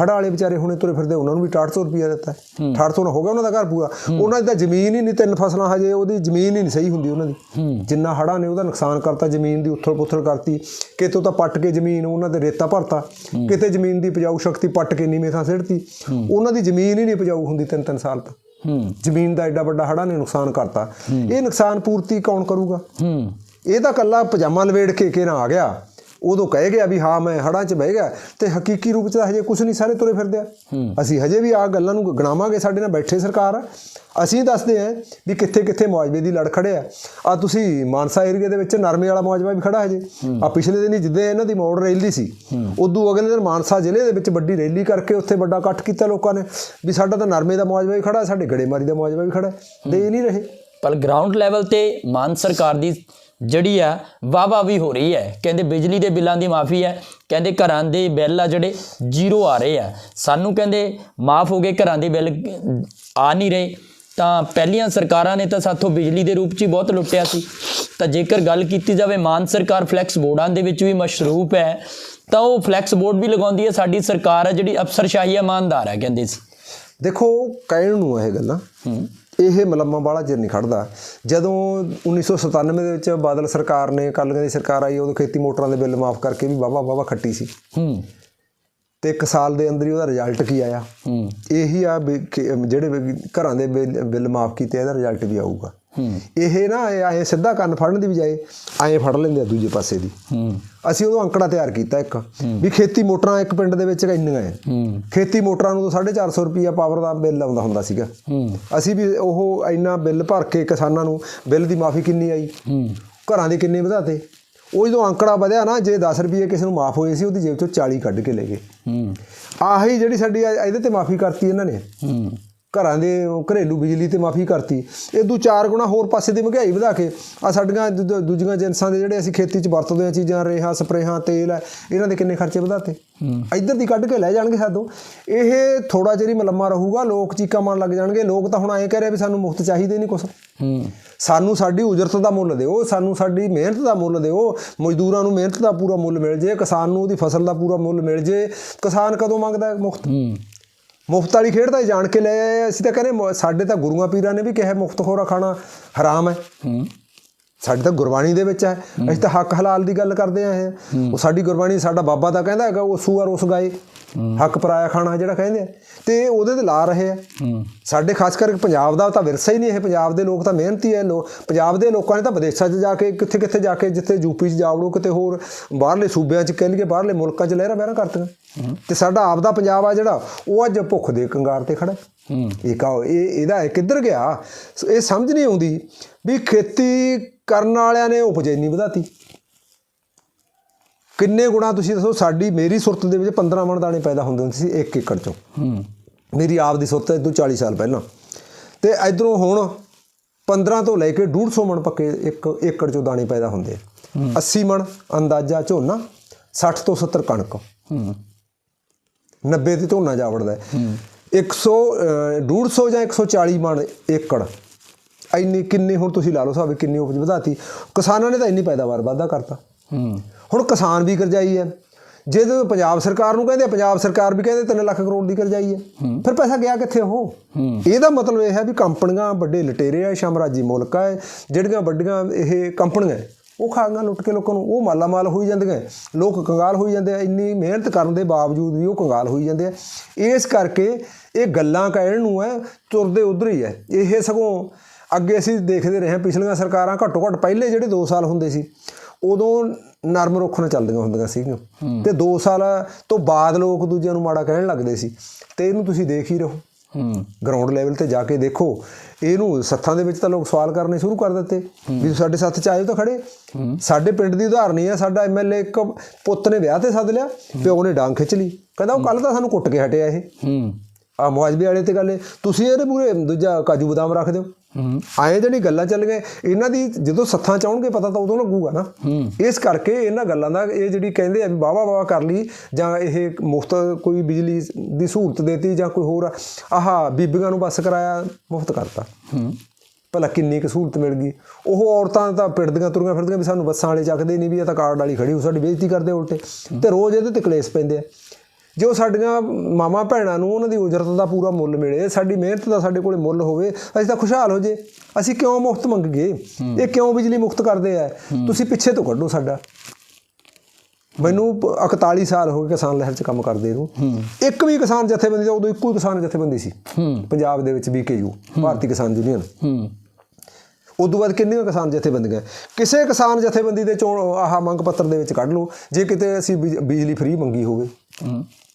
ਹੜ੍ਹ ਵਾਲੇ ਵਿਚਾਰੇ ਹੁਣੇ ਤੁਰੇ ਫਿਰਦੇ ਉਹਨਾਂ ਨੂੰ ਵੀ 6800 ਰੁਪਏ ਦਿੱਤਾ। 6800 ਨਾਲ ਹੋ ਗਿਆ ਉਹਨਾਂ ਦਾ ਘਰ ਪੂਰਾ। ਉਹਨਾਂ ਦੀ ਤਾਂ ਜ਼ਮੀਨ ਹੀ ਨਹੀਂ ਤਿੰਨ ਫਸਲਾਂ ਹਜੇ ਉਹਦੀ ਜ਼ਮੀਨ ਹੀ ਨਹੀਂ ਸਹੀ ਹੁੰਦੀ ਉਹਨਾਂ ਦੀ। ਜਿੰਨਾ ਹੜ੍ਹਾਂ ਨੇ ਉਹਦਾ ਨੁਕਸਾਨ ਕਰਤਾ ਜ਼ਮੀਨ ਦੀ ਉਥਲ ਪੁਥਲ ਕਰਤੀ ਕਿਤੋਂ ਤਾਂ ਪੱਟ ਕੇ ਜ਼ਮੀਨ ਉਹਨਾਂ ਤੇ ਰੇਤਾ ਭਰਤਾ। ਕਿਤੇ ਜ਼ਮੀਨ ਦੀ ਉਪਜਾਊ ਸ਼ਕਤੀ ਪੱਟ ਕੇ ਨੀਵੇਂ ਥਾਂ ਸਿੱਟਤੀ। ਉਹਨਾਂ ਦੀ ਜ਼ਮੀਨ ਹੀ ਨਹੀਂ ਉਪਜਾਊ ਹੁੰਦੀ ਤਿੰਨ ਤਿੰਨ ਸਾਲ ਤੱਕ। ਜ਼ਮੀਨ ਦਾ ਐਡਾ ਵੱਡਾ ਹੜਾ ਨੇ ਨੁਕਸਾਨ ਕਰਤਾ। ਇਹ ਨੁਕਸਾਨ ਪੂਰਤੀ ਕੌਣ ਕਰੂਗਾ? ਹੂੰ। ਇਹ ਤਾਂ ਕੱਲਾ ਪਜਾਮਾ ਲਵੇੜ ਕੇ ਕੇ ਨਾ ਆ ਗਿਆ। ਉਦੋਂ ਕਹਿ ਗਿਆ ਵੀ ਹਾਂ ਮੈਂ ਹੜਾਂ 'ਚ ਬਹਿ ਗਿਆ ਤੇ ਹਕੀਕੀ ਰੂਪ 'ਚ ਤਾਂ ਹਜੇ ਕੁਝ ਨਹੀਂ ਸਾਰੇ ਤੁਰੇ ਫਿਰਦੇ ਆ। ਅਸੀਂ ਹਜੇ ਵੀ ਆ ਗੱਲਾਂ ਨੂੰ ਗਣਾਵਾਂਗੇ ਸਾਡੇ ਨਾਲ ਬੈਠੇ ਸਰਕਾਰ। ਅਸੀਂ ਦੱਸਦੇ ਆਂ ਵੀ ਕਿੱਥੇ ਕਿੱਥੇ ਮੁਆਵਜ਼ੇ ਦੀ ਲੜ ਖੜੇ ਆ। ਆ ਤੁਸੀਂ ਮਾਨਸਾ ਏਰੀਆ ਦੇ ਵਿੱਚ ਨਰਮੇ ਵਾਲਾ ਮੁਆਵਜ਼ਾ ਵੀ ਖੜਾ ਹਜੇ। ਆ ਪਿਛਲੇ ਦਿਨ ਹੀ ਜਿੱਦੇ ਇਹਨਾਂ ਦੀ ਮੋੜ ਰੈਲੀ ਸੀ ਉਦੋਂ ਅਗਲੇ ਦਿਨ ਮਾਨਸਾ ਜ਼ਿਲ੍ਹੇ ਦੇ ਵਿੱਚ ਵੱਡੀ ਰੈਲੀ ਕਰਕੇ ਉੱਥੇ ਵੱਡਾ ਇਕੱਠ ਕੀਤਾ ਲੋਕਾਂ ਨੇ ਵੀ ਸਾਡਾ ਤਾਂ ਨਰਮੇ ਦਾ ਮੁਆਵਜ਼ਾ ਵੀ ਖੜਾ ਸਾਡੇ ਗੜੇਮਾਰੀ ਦਾ ਮੁਆਵਜ਼ਾ ਵੀ ਖੜਾ ਦੇ ਨਹੀਂ ਰਹੇ। ਪਰ ਗਰਾਊਂਡ ਲੈਵਲ ਤੇ ਮਾਨ ਸਰਕਾਰ ਦੀ ਜਿਹੜੀ ਆ ਵਾਵਾ ਵੀ ਹੋ ਰਹੀ ਹੈ। ਕਹਿੰਦੇ ਬਿਜਲੀ ਦੇ ਬਿੱਲਾਂ ਦੀ ਮਾਫੀ ਹੈ। ਕਹਿੰਦੇ ਘਰਾਂ ਦੇ ਬਿੱਲ ਆ ਜਿਹੜੇ ਜ਼ੀਰੋ ਆ ਰਹੇ ਆ। ਸਾਨੂੰ ਕਹਿੰਦੇ ਮਾਫ ਹੋ ਗਏ ਘਰਾਂ ਦੇ ਬਿੱਲ ਆ ਨਹੀਂ ਰਹੇ। ਤਾਂ ਪਹਿਲੀਆਂ ਸਰਕਾਰਾਂ ਨੇ ਤਾਂ ਸਾਥੋਂ ਬਿਜਲੀ ਦੇ ਰੂਪ 'ਚ ਹੀ ਬਹੁਤ ਲੁੱਟਿਆ ਸੀ। ਤਾਂ ਜੇਕਰ ਗੱਲ ਕੀਤੀ ਜਾਵੇ ਮਾਨ ਸਰਕਾਰ ਫਲੈਕਸ ਬੋਰਡਾਂ ਦੇ ਵਿੱਚ ਵੀ ਮਸ਼ਰੂਫ ਹੈ ਤਾਂ ਉਹ ਫਲੈਕਸ ਬੋਰਡ ਵੀ ਲਗਾਉਂਦੀ ਹੈ। ਸਾਡੀ ਸਰਕਾਰ ਹੈ ਜਿਹੜੀ ਅਫਸਰਸ਼ਾਹੀ ਇਮਾਨਦਾਰ ਹੈ ਕਹਿੰਦੇ ਸੀ। ਦੇਖੋ ਕਹਿਣ ਨੂੰ ਇਹ ਗੱਲਾਂ ਇਹ ਮਲੰਮਾ ਵਾਲਾ ਚਿਰ ਨਹੀਂ ਖੜਦਾ। ਜਦੋਂ 1997 ਦੇ ਵਿੱਚ ਬਾਦਲ ਸਰਕਾਰ ਨੇ ਕਾਲੀਆਂ ਦੀ ਸਰਕਾਰ ਆਈ ਉਦੋਂ ਖੇਤੀ ਮੋਟਰਾਂ ਦੇ ਬਿੱਲ ਮਾਫ ਕਰਕੇ ਵੀ ਵਾਵਾ ਵਾਵਾ ਖੱਟੀ ਸੀ। ਹੂੰ। ਤੇ ਇੱਕ ਸਾਲ ਦੇ ਅੰਦਰ ਹੀ ਉਹਦਾ ਰਿਜ਼ਲਟ ਕੀ ਆਇਆ? ਹੂੰ। ਇਹੀ ਆ ਜਿਹੜੇ ਘਰਾਂ ਦੇ ਬਿੱਲ ਮਾਫ ਕੀਤੇ ਇਹਦਾ ਰਿਜ਼ਲਟ ਵੀ ਆਊਗਾ। ਇਹ ਨਾ ਐ ਸਿੱਧਾ ਕੰਨ ਫੜਨ ਦੀ ਬਜਾਏ ਐਂ ਫੜ ਲੈਂਦੇ ਆ ਦੂਜੇ ਪਾਸੇ ਦੀ। ਹੂੰ। ਅਸੀਂ ਉਦੋਂ ਅੰਕੜਾ ਤਿਆਰ ਕੀਤਾ ਇੱਕ। ਵੀ ਖੇਤੀ ਮੋਟਰਾਂ ਇੱਕ ਪਿੰਡ ਦੇ ਵਿੱਚ ਇੰਨੀਆਂ ਐ। ਹੂੰ। ਖੇਤੀ ਮੋਟਰਾਂ ਨੂੰ ਤਾਂ 450 ਰੁਪਈਆ ਪਾਵਰ ਦਾ ਬਿੱਲ ਆਉਂਦਾ ਹੁੰਦਾ ਸੀਗਾ। ਹੂੰ। ਅਸੀਂ ਵੀ ਉਹ ਇੰਨਾ ਬਿੱਲ ਭਰ ਕੇ ਕਿਸਾਨਾਂ ਨੂੰ ਬਿੱਲ ਦੀ ਮਾਫੀ ਕਿੰਨੀ ਆਈ? ਹੂੰ। ਘਰਾਂ ਦੇ ਕਿੰਨੇ ਵਧਾਤੇ ਉਹ ਜਦੋਂ ਅੰਕੜਾ ਵਧਿਆ ਨਾ ਜੇ 10 ਰੁਪਏ ਕਿਸੇ ਨੂੰ ਮਾਫ ਹੋਏ ਸੀ ਉਹਦੀ ਜੇਬ ਚੋਂ 40 ਕੱਢ ਕੇ ਲੈ ਗਏ। ਹੂੰ। ਆਹੀ ਜਿਹੜੀ ਸਾਡੀ ਇਹਦੇ ਤੇ ਮਾਫੀ ਕਰਤੀ ਇਹਨਾਂ ਨੇ। ਹੂੰ। ਘਰਾਂ ਦੇ ਘਰੇਲੂ ਬਿਜਲੀ ਤੇ ਮਾਫੀ ਕਰਤੀ। ਇਦੋਂ ਚਾਰ ਗੁਣਾ ਹੋਰ ਪਾਸੇ ਦੀ ਮਹਿੰਗਾਈ ਵਧਾ ਕੇ ਆ ਸਾਡੀਆਂ ਦੂ- ਦੂ- ਦੂਜੀਆਂ ਜਿਨਸਾਂ ਦੇ ਜਿਹੜੇ ਅਸੀਂ ਖੇਤੀ 'ਚ ਵਰਤਦੇ ਆ ਚੀਜ਼ਾਂ ਰੇਹਾਂ ਸਪਰੇਹਾਂ ਤੇਲ ਹੈ ਇਹਨਾਂ ਦੇ ਕਿੰਨੇ ਖਰਚੇ ਵਧਾਤੇ? ਇੱਧਰ ਦੀ ਕੱਢ ਕੇ ਲੈ ਜਾਣਗੇ ਸਾਦੋਂ ਇਹ ਥੋੜਾ ਜਿਹਾ ਹੀ ਮਲੰਮਾ ਰਹੂਗਾ ਲੋਕ ਚੀਕਾਂ ਮਾਰਨ ਲੱਗ ਜਾਣਗੇ। ਲੋਕ ਤਾਂ ਹੁਣ ਐਂ ਕਹਿ ਰਹੇ ਵੀ ਸਾਨੂੰ ਮੁਫਤ ਚਾਹੀਦੇ ਨਹੀਂ ਹੂੰ। ਸਾਨੂੰ ਸਾਡੀ ਉਜਰਤ ਦਾ ਮੁੱਲ ਦਿਓ ਸਾਨੂੰ ਸਾਡੀ ਮਿਹਨਤ ਦਾ ਮੁੱਲ ਦਿਓ ਮਜ਼ਦੂਰਾਂ ਨੂੰ ਮਿਹਨਤ ਦਾ ਪੂਰਾ ਮੁੱਲ ਮਿਲ ਜੇ ਕਿਸਾਨ ਨੂੰ ਉਹਦੀ ਫਸਲ ਦਾ ਪੂਰਾ ਮੁੱਲ ਮਿਲ ਜੇ। ਕਿਸਾਨ ਕਦੋਂ ਮੰਗਦਾ ਮੁਫਤ? ਹੂੰ। ਮੁਫਤ ਵਾਲੀ ਖੇਡ ਤਾਂ ਜਾਣ ਕੇ ਲੈ ਆਏ ਅਸੀਂ ਤਾਂ ਕਹਿੰਦੇ ਮ- ਸਾਡੇ ਤਾਂ ਗੁਰੂਆਂ ਪੀਰਾਂ ਨੇ ਵੀ ਕਿਹਾ ਮੁਫਤ ਖੋਰਾ ਖਾਣਾ, ਹਰਾਮ ਹੈ। ਸਾਡੀ ਤਾਂ ਗੁਰਬਾਣੀ ਦੇ ਵਿੱਚ ਹੈ। ਅਸੀਂ ਤਾਂ ਹੱਕ ਹਲਾਲ ਦੀ ਗੱਲ ਕਰਦੇ ਆ ਇਹ ਉਹ ਸਾਡੀ ਗੁਰਬਾਣੀ ਸਾਡਾ ਬਾਬਾ ਤਾਂ ਕਹਿੰਦਾ ਹੈਗਾ ਉਹ ਸੂਆ ਰੋਸ ਗਾਏ। ਹੱਕ ਪਰਾਇਆ ਖਾਣਾ ਜਿਹੜਾ ਕਹਿੰਦੇ ਆ। ਤੇ ਉਹਦੇ ਤੇ ਲਾ ਰਹੇ ਆ। ਸਾਡੇ ਖਾਸ ਕਰਕੇ ਪੰਜਾਬ ਦਾ ਤਾਂ ਵਿਰਸਾ ਹੀ ਨਹੀਂ ਇਹ। ਪੰਜਾਬ ਦੇ ਲੋਕ ਤਾਂ ਮਿਹਨਤੀ ਹੈ ਲੋ ਪੰਜਾਬ ਦੇ ਲੋਕਾਂ ਨੇ ਤਾਂ ਵਿਦੇਸ਼ਾਂ 'ਚ ਜਾ ਕੇ ਕਿੱਥੇ ਕਿੱਥੇ ਜਾ ਕੇ ਜਿੱਥੇ ਯੂਪੀ 'ਚ ਜਾਵੜੋ ਕਿਤੇ ਹੋਰ ਬਾਹਰਲੇ ਸੂਬਿਆਂ 'ਚ ਕਹਿ ਲਈਏ ਬਾਹਰਲੇ ਮੁਲਕਾਂ 'ਚ ਲਹਿਰਾਂ ਬਹਿਰਾਂ ਕਰਤੀਆਂ। ਤੇ ਸਾਡਾ ਆਪਦਾ ਪੰਜਾਬ ਆ ਜਿਹੜਾ ਉਹ ਅੱਜ ਭੁੱਖ ਦੇ ਕੰਗਾਰ ਤੇ ਖੜਾ। ਇਹ ਕਹੋ ਇਹ ਇਹਦਾ ਇਹ ਕਿੱਧਰ ਗਿਆ? ਇਹ ਸਮਝ ਨਹੀਂ ਆਉਂਦੀ ਵੀ ਖੇਤੀ ਕਰਨ ਵਾਲਿਆਂ ਨੇ ਉਪਜ ਇੰਨੀ ਵਧਾਤੀ। ਕਿੰਨੇ ਗੁਣਾ ਤੁਸੀਂ ਦੱਸੋ ਸਾਡੀ ਮੇਰੀ ਸੁਰਤ ਦੇ ਵਿੱਚ 15 ਮਣ ਦਾਣੇ ਪੈਦਾ ਹੁੰਦੇ ਹੁੰਦੇ ਸੀ 1 ਏਕੜ ਚੋਂ। ਹੂੰ। ਮੇਰੀ ਆਪ ਦੀ ਸੁਰਤ ਤੋਂ 40 ਸਾਲ ਪਹਿਲਾਂ। ਤੇ ਇਧਰੋਂ ਹੁਣ 15 ਤੋਂ ਲੈ ਕੇ 150 ਮਣ ਪੱਕੇ ਇੱਕ ਏਕੜ ਚੋਂ ਦਾਣੇ ਪੈਦਾ ਹੁੰਦੇ ਆ। 80 ਮਣ ਅੰਦਾਜ਼ਾ ਝੋਨਾ 60 ਤੋਂ 70 ਕਣਕ। ਹੂੰ। 90 ਤੇ ਝੋਨਾ ਜਾ ਵੜਦਾ ਹੈ। 100 ਅਹ, 150 ਜਾਂ 140 ਮਣ ਏਕੜ। ਇੰਨੀ ਕਿੰਨੀ ਹੁਣ ਤੁਸੀਂ ਲਾ ਲਓ ਹਿਸਾਬ ਕਿੰਨੀ ਉਪਜ ਵਧਾਤੀ ਕਿਸਾਨਾਂ ਨੇ ਤਾਂ ਇੰਨੀ ਪੈਦਾਵਾਰ ਵਾਧਾ ਕਰਤਾ। ਹੂੰ। ਹੁਣ ਕਿਸਾਨ ਵੀ ਕਰਜਾਈ ਹੈ। ਜਦੋਂ ਪੰਜਾਬ ਸਰਕਾਰ ਨੂੰ ਕਹਿੰਦੇ ਪੰਜਾਬ ਸਰਕਾਰ ਵੀ ਕਹਿੰਦੇ 3 ਲੱਖ ਕਰੋੜ ਦੀ ਕਰਜਾਈ ਹੈ। ਫਿਰ ਪੈਸਾ ਗਿਆ ਕਿੱਥੇ ਉਹ? ਇਹਦਾ ਮਤਲਬ ਇਹ ਹੈ ਵੀ ਕੰਪਨੀਆਂ ਵੱਡੇ ਲਟੇਰੇ ਆ ਸਾਮਰਾਜੀ ਮੁਲਕ ਹੈ ਜਿਹੜੀਆਂ ਵੱਡੀਆਂ ਇਹ ਕੰਪਨੀਆਂ ਉਹ ਖਾਂਗਾ ਲੁੱਟ ਕੇ ਲੋਕਾਂ ਨੂੰ ਉਹ ਮਾਲਾ ਮਾਲ ਹੋਈ ਜਾਂਦੀਆਂ ਲੋਕ ਕੰਗਾਲ ਹੋਈ ਜਾਂਦੇ ਆ ਇੰਨੀ ਮਿਹਨਤ ਕਰਨ ਦੇ ਬਾਵਜੂਦ ਵੀ ਉਹ ਕੰਗਾਲ ਹੋਈ ਜਾਂਦੇ ਆ। ਇਸ ਕਰਕੇ ਇਹ ਗੱਲਾਂ ਕਹਿਣ ਨੂੰ ਹੈ ਤੁਰਦੇ ਉਧਰ ਹੀ ਹੈ। ਇਹ ਸਗੋਂ ਅੱਗੇ ਅਸੀਂ ਦੇਖਦੇ ਰਹੇ ਹਾਂ ਪਿਛਲੀਆਂ ਸਰਕਾਰਾਂ ਘੱਟੋ ਘੱਟ ਪਹਿਲੇ ਜਿਹੜੇ 2 ਸਾਲ ਹੁੰਦੇ ਸੀ ਉਦੋਂ ਨਰਮ ਰੁੱਖ ਨਾਲ ਚੱਲਦੀਆਂ ਹੁੰਦੀਆਂ ਸੀਗੀਆਂ। ਤੇ 2 ਸਾਲ ਤੋਂ ਬਾਅਦ ਲੋਕ ਦੂਜਿਆਂ ਨੂੰ ਮਾੜਾ ਕਹਿਣ ਲੱਗਦੇ ਸੀ। ਤੇ ਇਹਨੂੰ ਤੁਸੀਂ ਦੇਖ ਹੀ ਰਹੋ। ਹੂੰ। ਗਰਾਊਂਡ ਲੈਵਲ ਤੇ ਜਾ ਕੇ ਦੇਖੋ ਇਹਨੂੰ ਸੱਥਾਂ ਦੇ ਵਿੱਚ ਤਾਂ ਲੋਕ ਸਵਾਲ ਕਰਨੇ ਸ਼ੁਰੂ ਕਰ ਦਿੱਤੇ। ਵੀ ਸਾਡੇ ਸੱਥ ਚ ਆਇਓ ਤਾਂ ਖੜੇ। ਸਾਡੇ ਪਿੰਡ ਦੀ ਉਦਾਹਰਣ ਹੀ ਆ ਸਾਡਾ ਐਮਐਲਏ ਇੱਕ ਪੁੱਤ ਨੇ ਵਿਆਹ ਤੇ ਸੱਦ ਲਿਆ ਪਿਓ ਨੇ ਡਾਂਗ ਖਿੱਚ ਲਈ। ਕਹਿੰਦਾ ਉਹ ਕੱਲ ਤਾਂ ਸਾਨੂੰ ਕੁੱਟ ਕੇ ਹਟਿਆ ਇਹ। ਹੂੰ। ਆ ਮੁਆਜ਼ਬੇ ਵਾਲੇ ਤੇ ਗੱਲ ਏ। ਤੁਸੀਂ ਇਹਦੇ ਪੂਰੇ ਦੂਜਾ ਕਾਜੂ ਬਦਾਮ ਰੱਖ ਦਿਓ। ਹੂੰ। ਆਏ ਜਿਹੜੀ ਗੱਲਾਂ ਚੱਲ ਗਏ ਇਹਨਾਂ ਦੀ ਜਦੋਂ ਸੱਥਾਂ ਚ ਆਉਣਗੇ ਪਤਾ ਤਾਂ ਉਦੋਂ ਲੱਗੂਗਾ ਨਾ। ਇਸ ਕਰਕੇ ਇਹਨਾਂ ਗੱਲਾਂ ਦਾ ਇਹ ਜਿਹੜੀ ਕਹਿੰਦੇ ਆ ਵੀ ਵਾਵਾ ਵਾਵਾ ਕਰ ਲਈ ਜਾਂ ਇਹ ਮੁਫਤ ਕੋਈ ਬਿਜਲੀ ਦੀ ਸਹੂਲਤ ਦੇਤੀ ਜਾਂ ਕੋਈ ਹੋਰ ਆਹ ਬੀਬੀਆਂ ਨੂੰ ਬੱਸ ਕਰਾਇਆ ਮੁਫਤ ਕਰਤਾ। ਹੂੰ। ਭਲਾ ਕਿੰਨੀ ਕੁ ਸਹੂਲਤ ਮਿਲ ਗਈ। ਉਹ ਔਰਤਾਂ ਤਾਂ ਪਿੜਦੀਆਂ ਤੁਰੀਆਂ ਫਿਰਦੀਆਂ ਵੀ ਸਾਨੂੰ ਬੱਸਾਂ ਵਾਲੇ ਚੱਕਦੇ ਨਹੀਂ ਵੀ ਇਹ ਤਾਂ ਕਾਰਡ ਵਾਲੀ ਖੜੀ ਹੋ ਸਾਡੀ ਬੇਇੱਜ਼ਤੀ ਕਰਦੇ ਉਲਟੇ। ਤੇ ਰੋਜ਼ ਇਹਦੇ ਤੇ ਕਲੇਸ਼ ਪੈਂਦੇ ਆ। ਜੋ ਸਾਡੀਆਂ ਮਾਮਾ ਭੈਣਾਂ ਨੂੰ ਉਹਨਾਂ ਦੀ ਉਜਰਤ ਦਾ ਪੂਰਾ ਮੁੱਲ ਮਿਲੇ ਸਾਡੀ ਮਿਹਨਤ ਦਾ ਸਾਡੇ ਕੋਲੇ ਮੁੱਲ ਹੋਵੇ ਅਸੀਂ ਤਾਂ ਖੁਸ਼ਹਾਲ ਹੋ ਜੇ। ਅਸੀਂ ਕਿਉਂ ਮੁਫਤ ਮੰਗੀਏ? ਇਹ ਕਿਉਂ ਬਿਜਲੀ ਮੁਫਤ ਕਰਦੇ ਆ? ਤੁਸੀਂ ਪਿੱਛੇ ਤੋਂ ਕੱਢੋ ਸਾਡਾ। ਮੈਨੂੰ ਪ- 41 ਸਾਲ ਹੋ ਗਏ ਕਿਸਾਨ ਲਹਿਰ 'ਚ ਕੰਮ ਕਰਦੇ ਨੂੰ। ਇੱਕ ਵੀ ਕਿਸਾਨ ਜਥੇਬੰਦੀ ਦਾ ਉਦੋਂ ਇੱਕੋ ਹੀ ਕਿਸਾਨ ਜਥੇਬੰਦੀ ਸੀ। ਪੰਜਾਬ ਦੇ ਵਿੱਚ ਬੀਕੇਯੂ ਭਾਰਤੀ ਕਿਸਾਨ ਯੂਨੀਅਨ। ਉਦੋਂ ਬਾਅਦ ਕਿੰਨੀਆਂ ਕਿਸਾਨ ਜਥੇਬੰਦੀਆਂ ਕਿਸੇ ਕਿਸਾਨ ਜਥੇਬੰਦੀ ਦੇ ਚੋਣ ਆਹ ਮੰਗ ਪੱਤਰ ਦੇ ਵਿੱਚ ਕੱਢ ਲਓ। ਜੇ ਕਿਤੇ ਅਸੀਂ ਬਿਜ- ਬਿਜਲੀ ਫ੍ਰੀ ਮੰਗੀ ਹੋਵੇ।